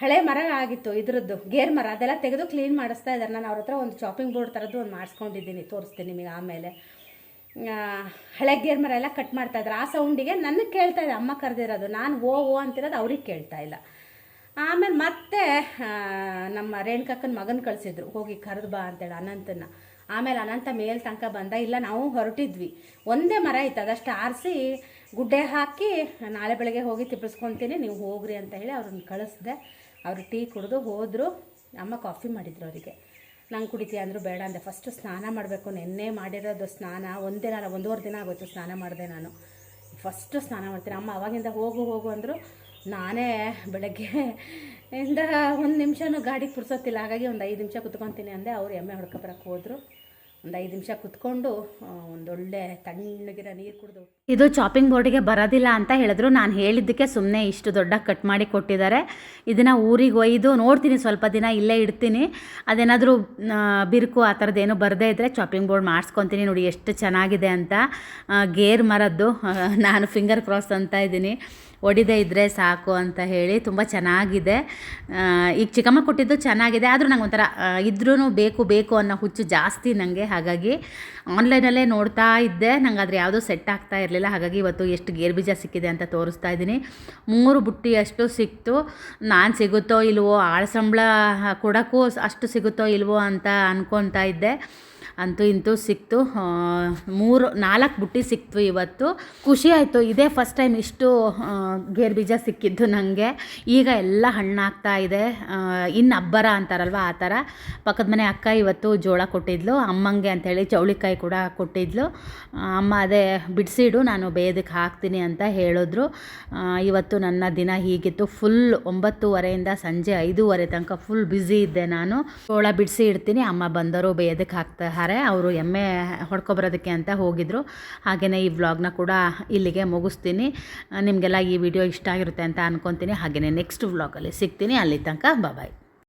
ಹಳೆ ಮರ ಆಗಿತ್ತು ಇದ್ರದ್ದು. ಗೇರ್ ಮರ. ಅದೆಲ್ಲ ತೆಗೆದು ಕ್ಲೀನ್ ಮಾಡಿಸ್ತಾ ಇದ್ದಾರೆ ನಾನು ಅವ್ರ ಹತ್ರ ಒಂದು ಚಾಪಿಂಗ್ ಬೋರ್ಡ್ ಥರದ್ದು ಒಂದು ಮಾಡಿಸ್ಕೊಂಡಿದ್ದೀನಿ. ತೋರಿಸ್ತೀನಿ ನಿಮಗೆ ಆಮೇಲೆ. ಆ, ಹಳೆ ಗೇರ್ ಮರ ಎಲ್ಲ ಕಟ್ ಮಾಡ್ತಾ ಇದ್ದಾರೆ ಆ ಸೌಂಡಿಗೆ ನನಗೆ ಕೇಳ್ತಾ ಇದೆ ಅಮ್ಮ ಕರೆದಿರೋದು. ನಾನು ಓ ಓ ಅಂತಿರೋದು ಅವ್ರಿಗೆ ಕೇಳ್ತಾ ಇಲ್ಲ. ಆಮೇಲೆ ಮತ್ತೆ ನಮ್ಮ ರೇಣುಕಕ್ಕನ ಮಗನ ಕಳಿಸಿದ್ರು. ಹೋಗಿ ಕರೆದು ಬಾ ಅಂತೇಳಿ ಅನಂತನ ಆಮೇಲೆ ಅನಂತ ಮೇಲ್ ತನಕ ಬಂದ. ಇಲ್ಲ ನಾವು ಹೊರಟಿದ್ವಿ. ಒಂದೇ ಮರ ಇತ್ತು. ಅದಷ್ಟು ಆರಿಸಿ ಗುಡ್ಡೆ ಹಾಕಿ ನಾಳೆ ಬೆಳಗ್ಗೆ ಹೋಗಿ ತಿಪ್ಪಿಸ್ಕೊತೀನಿ ನೀವು ಹೋಗ್ರಿ ಅಂತ ಹೇಳಿ ಅವ್ರನ್ನ ಕಳಿಸ್ದೆ. ಅವರು ಟೀ ಕುಡಿದು ಹೋದರು. ಅಮ್ಮ ಕಾಫಿ ಮಾಡಿದ್ರು ಅವರಿಗೆ. ನಂಗೆ ಕುಡಿತೀಯ ಅಂದರೂ ಬೇಡ ಅಂದೆ. ಫಸ್ಟು ಸ್ನಾನ ಮಾಡಬೇಕು. ನೆನ್ನೆ ಮಾಡಿರೋದು ಸ್ನಾನ. ಒಂದೇ ನಾನು ಒಂದೂವರೆ ದಿನ ಆಗೋಯ್ತು ಸ್ನಾನ ಮಾಡಿದೆ ನಾನು. ಫಸ್ಟು ಸ್ನಾನ ಮಾಡ್ತೀನಿ. ಅಮ್ಮ ಅವಾಗಿಂದ ಹೋಗು ಹೋಗು ಅಂದರು, ನಾನೇ ಬೆಳಗ್ಗೆ ಇಂದ ಒಂದು ನಿಮಿಷನೂ ಗಾಡಿಗೆ ಪುರ್ಸೋತಿಲ್ಲ. ಹಾಗಾಗಿ ಒಂದು ಐದು ನಿಮಿಷ ಕುತ್ಕೊತೀನಿ ಅಂದೆ. ಅವ್ರು ಎಮ್ಮೆ ಹೊಡ್ಕೊಬರಕ್ಕೆ ಹೋದರು. ಒಂದು ಐದು ನಿಮಿಷ ಕುತ್ಕೊಂಡು ಒಂದೊಳ್ಳೆ ತಣ್ಣಗಿರೋ ನೀರು ಕುಡಿದು. ಇದು ಚಾಪಿಂಗ್ ಬೋರ್ಡಿಗೆ ಬರೋದಿಲ್ಲ ಅಂತ ಹೇಳಿದ್ರು. ನಾನು ಹೇಳಿದ್ದಕ್ಕೆ ಸುಮ್ಮನೆ ಇಷ್ಟು ದೊಡ್ಡ ಕಟ್ ಮಾಡಿ ಕೊಟ್ಟಿದ್ದಾರೆ. ಇದನ್ನು ಊರಿಗೆ ಒಯ್ದು ನೋಡ್ತೀನಿ, ಸ್ವಲ್ಪ ದಿನ ಇಲ್ಲೇ ಇಡ್ತೀನಿ. ಅದೇನಾದರೂ ಬಿರುಕು ಆ ಥರದ್ದೇನು ಬರದೇ ಇದ್ದರೆ ಚಾಪಿಂಗ್ ಬೋರ್ಡ್ ಮಾಡಿಸ್ಕೊತೀನಿ ನೋಡಿ, ಎಷ್ಟು ಚೆನ್ನಾಗಿದೆ ಅಂತ. ಗೇರ್ ಮರದ್ದು ನಾನು ಫಿಂಗರ್ ಕ್ರಾಸ್ ಅಂತ ಇದ್ದೀನಿ. ಒಡಿದೇ ಇದ್ದರೆ ಸಾಕು ಅಂತ ಹೇಳಿ ತುಂಬ ಚೆನ್ನಾಗಿದೆ. ಈಗ ಚಿಕ್ಕಮ್ಮ ಕೊಟ್ಟಿದ್ದು ಚೆನ್ನಾಗಿದೆ. ಆದರೂ ನಂಗೆ ಒಂಥರ ಇದ್ರೂ ಬೇಕು ಬೇಕು ಅನ್ನೋ ಹುಚ್ಚು ಜಾಸ್ತಿ ನನಗೆ ಹಾಗಾಗಿ ಆನ್ಲೈನಲ್ಲೇ ನೋಡ್ತಾ ಇದ್ದೆ. ನಂಗೆ ಆದರೆ ಯಾವುದೂ ಸೆಟ್ ಆಗ್ತಾ ಇರಲಿಲ್ಲ. ಹಾಗಾಗಿ ಇವತ್ತು ಎಷ್ಟು ಗೇರ್ ಬೀಜ ಸಿಕ್ಕಿದೆ ಅಂತ ತೋರಿಸ್ತಾ ಇದ್ದೀನಿ. ಮೂರು ಬುಟ್ಟಿ ಅಷ್ಟು ಸಿಕ್ತು. ನಾನು ಸಿಗುತ್ತೋ ಇಲ್ವೋ, ಆಳು ಸಂಬಳ ಕೊಡೋಕ್ಕೂ ಅಷ್ಟು ಸಿಗುತ್ತೋ ಇಲ್ವೋ ಅಂತ ಅಂದ್ಕೊತಾ ಇದ್ದೆ. ಅಂತೂ ಇಂತೂ ಸಿಕ್ತು. ಮೂರು, ನಾಲ್ಕು ಬುಟ್ಟಿ ಸಿಕ್ತು ಇವತ್ತು. ಖುಷಿ ಆಯಿತು. ಇದೇ ಫಸ್ಟ್ ಟೈಮ್ ಇಷ್ಟು ಗೇರ್ ಬೀಜ ಸಿಕ್ಕಿದ್ದು ನನಗೆ ಈಗ ಎಲ್ಲ ಹಣ್ಣಾಗ್ತಾ ಇದೆ. ಇನ್ನು ಅಬ್ಬರ ಅಂತಾರಲ್ವ, ಆ ಥರ. ಪಕ್ಕದ ಮನೆ ಅಕ್ಕ ಇವತ್ತು ಜೋಳ ಕೊಟ್ಟಿದ್ಲು. ಅಮ್ಮಂಗೆ ಅಂಥೇಳಿ ಚೌಳಿಕಾಯಿ ಕೂಡ ಕೊಟ್ಟಿದ್ಲು. ಅಮ್ಮ ಅದೇ ಬಿಡಿಸಿಡು, ನಾನು ಬೇದಕ್ಕೆ ಹಾಕ್ತೀನಿ ಅಂತ ಹೇಳಿದ್ರು. ಇವತ್ತು ನನ್ನ ದಿನ ಹೀಗಿತ್ತು. ಫುಲ್ ಒಂಬತ್ತುವರೆಯಿಂದ ಸಂಜೆ ಐದೂವರೆ ತನಕ ಫುಲ್ ಬ್ಯುಸಿ ಇದ್ದೆ ನಾನು. ಜೋಳ ಬಿಡಿಸಿ ಇಡ್ತೀನಿ. ಅಮ್ಮ ಬಂದರು ಬೇಯದಕ್ಕೆ ಹಾಕ್ತಾರೆ ಅವರು ಎಮ್ಮೆ ಹೊಡ್ಕೊಬರೋದಕ್ಕೆ ಅಂತ ಹೋಗಿದ್ರು. ಹಾಗೆಯೇ ಈ ವ್ಲಾಗ್ನ ಕೂಡ ಇಲ್ಲಿಗೆ ಮುಗಿಸ್ತೀನಿ. ನಿಮಗೆಲ್ಲ ಈ ವಿಡಿಯೋ ಇಷ್ಟ ಆಗಿರುತ್ತೆ ಅಂತ ಅನ್ಕೊತೀನಿ. ಹಾಗೆಯೇ ನೆಕ್ಸ್ಟ್ ವ್ಲಾಗಲ್ಲಿ ಸಿಗ್ತೀನಿ. ಅಲ್ಲಿ ತನಕ ಬಾಯ್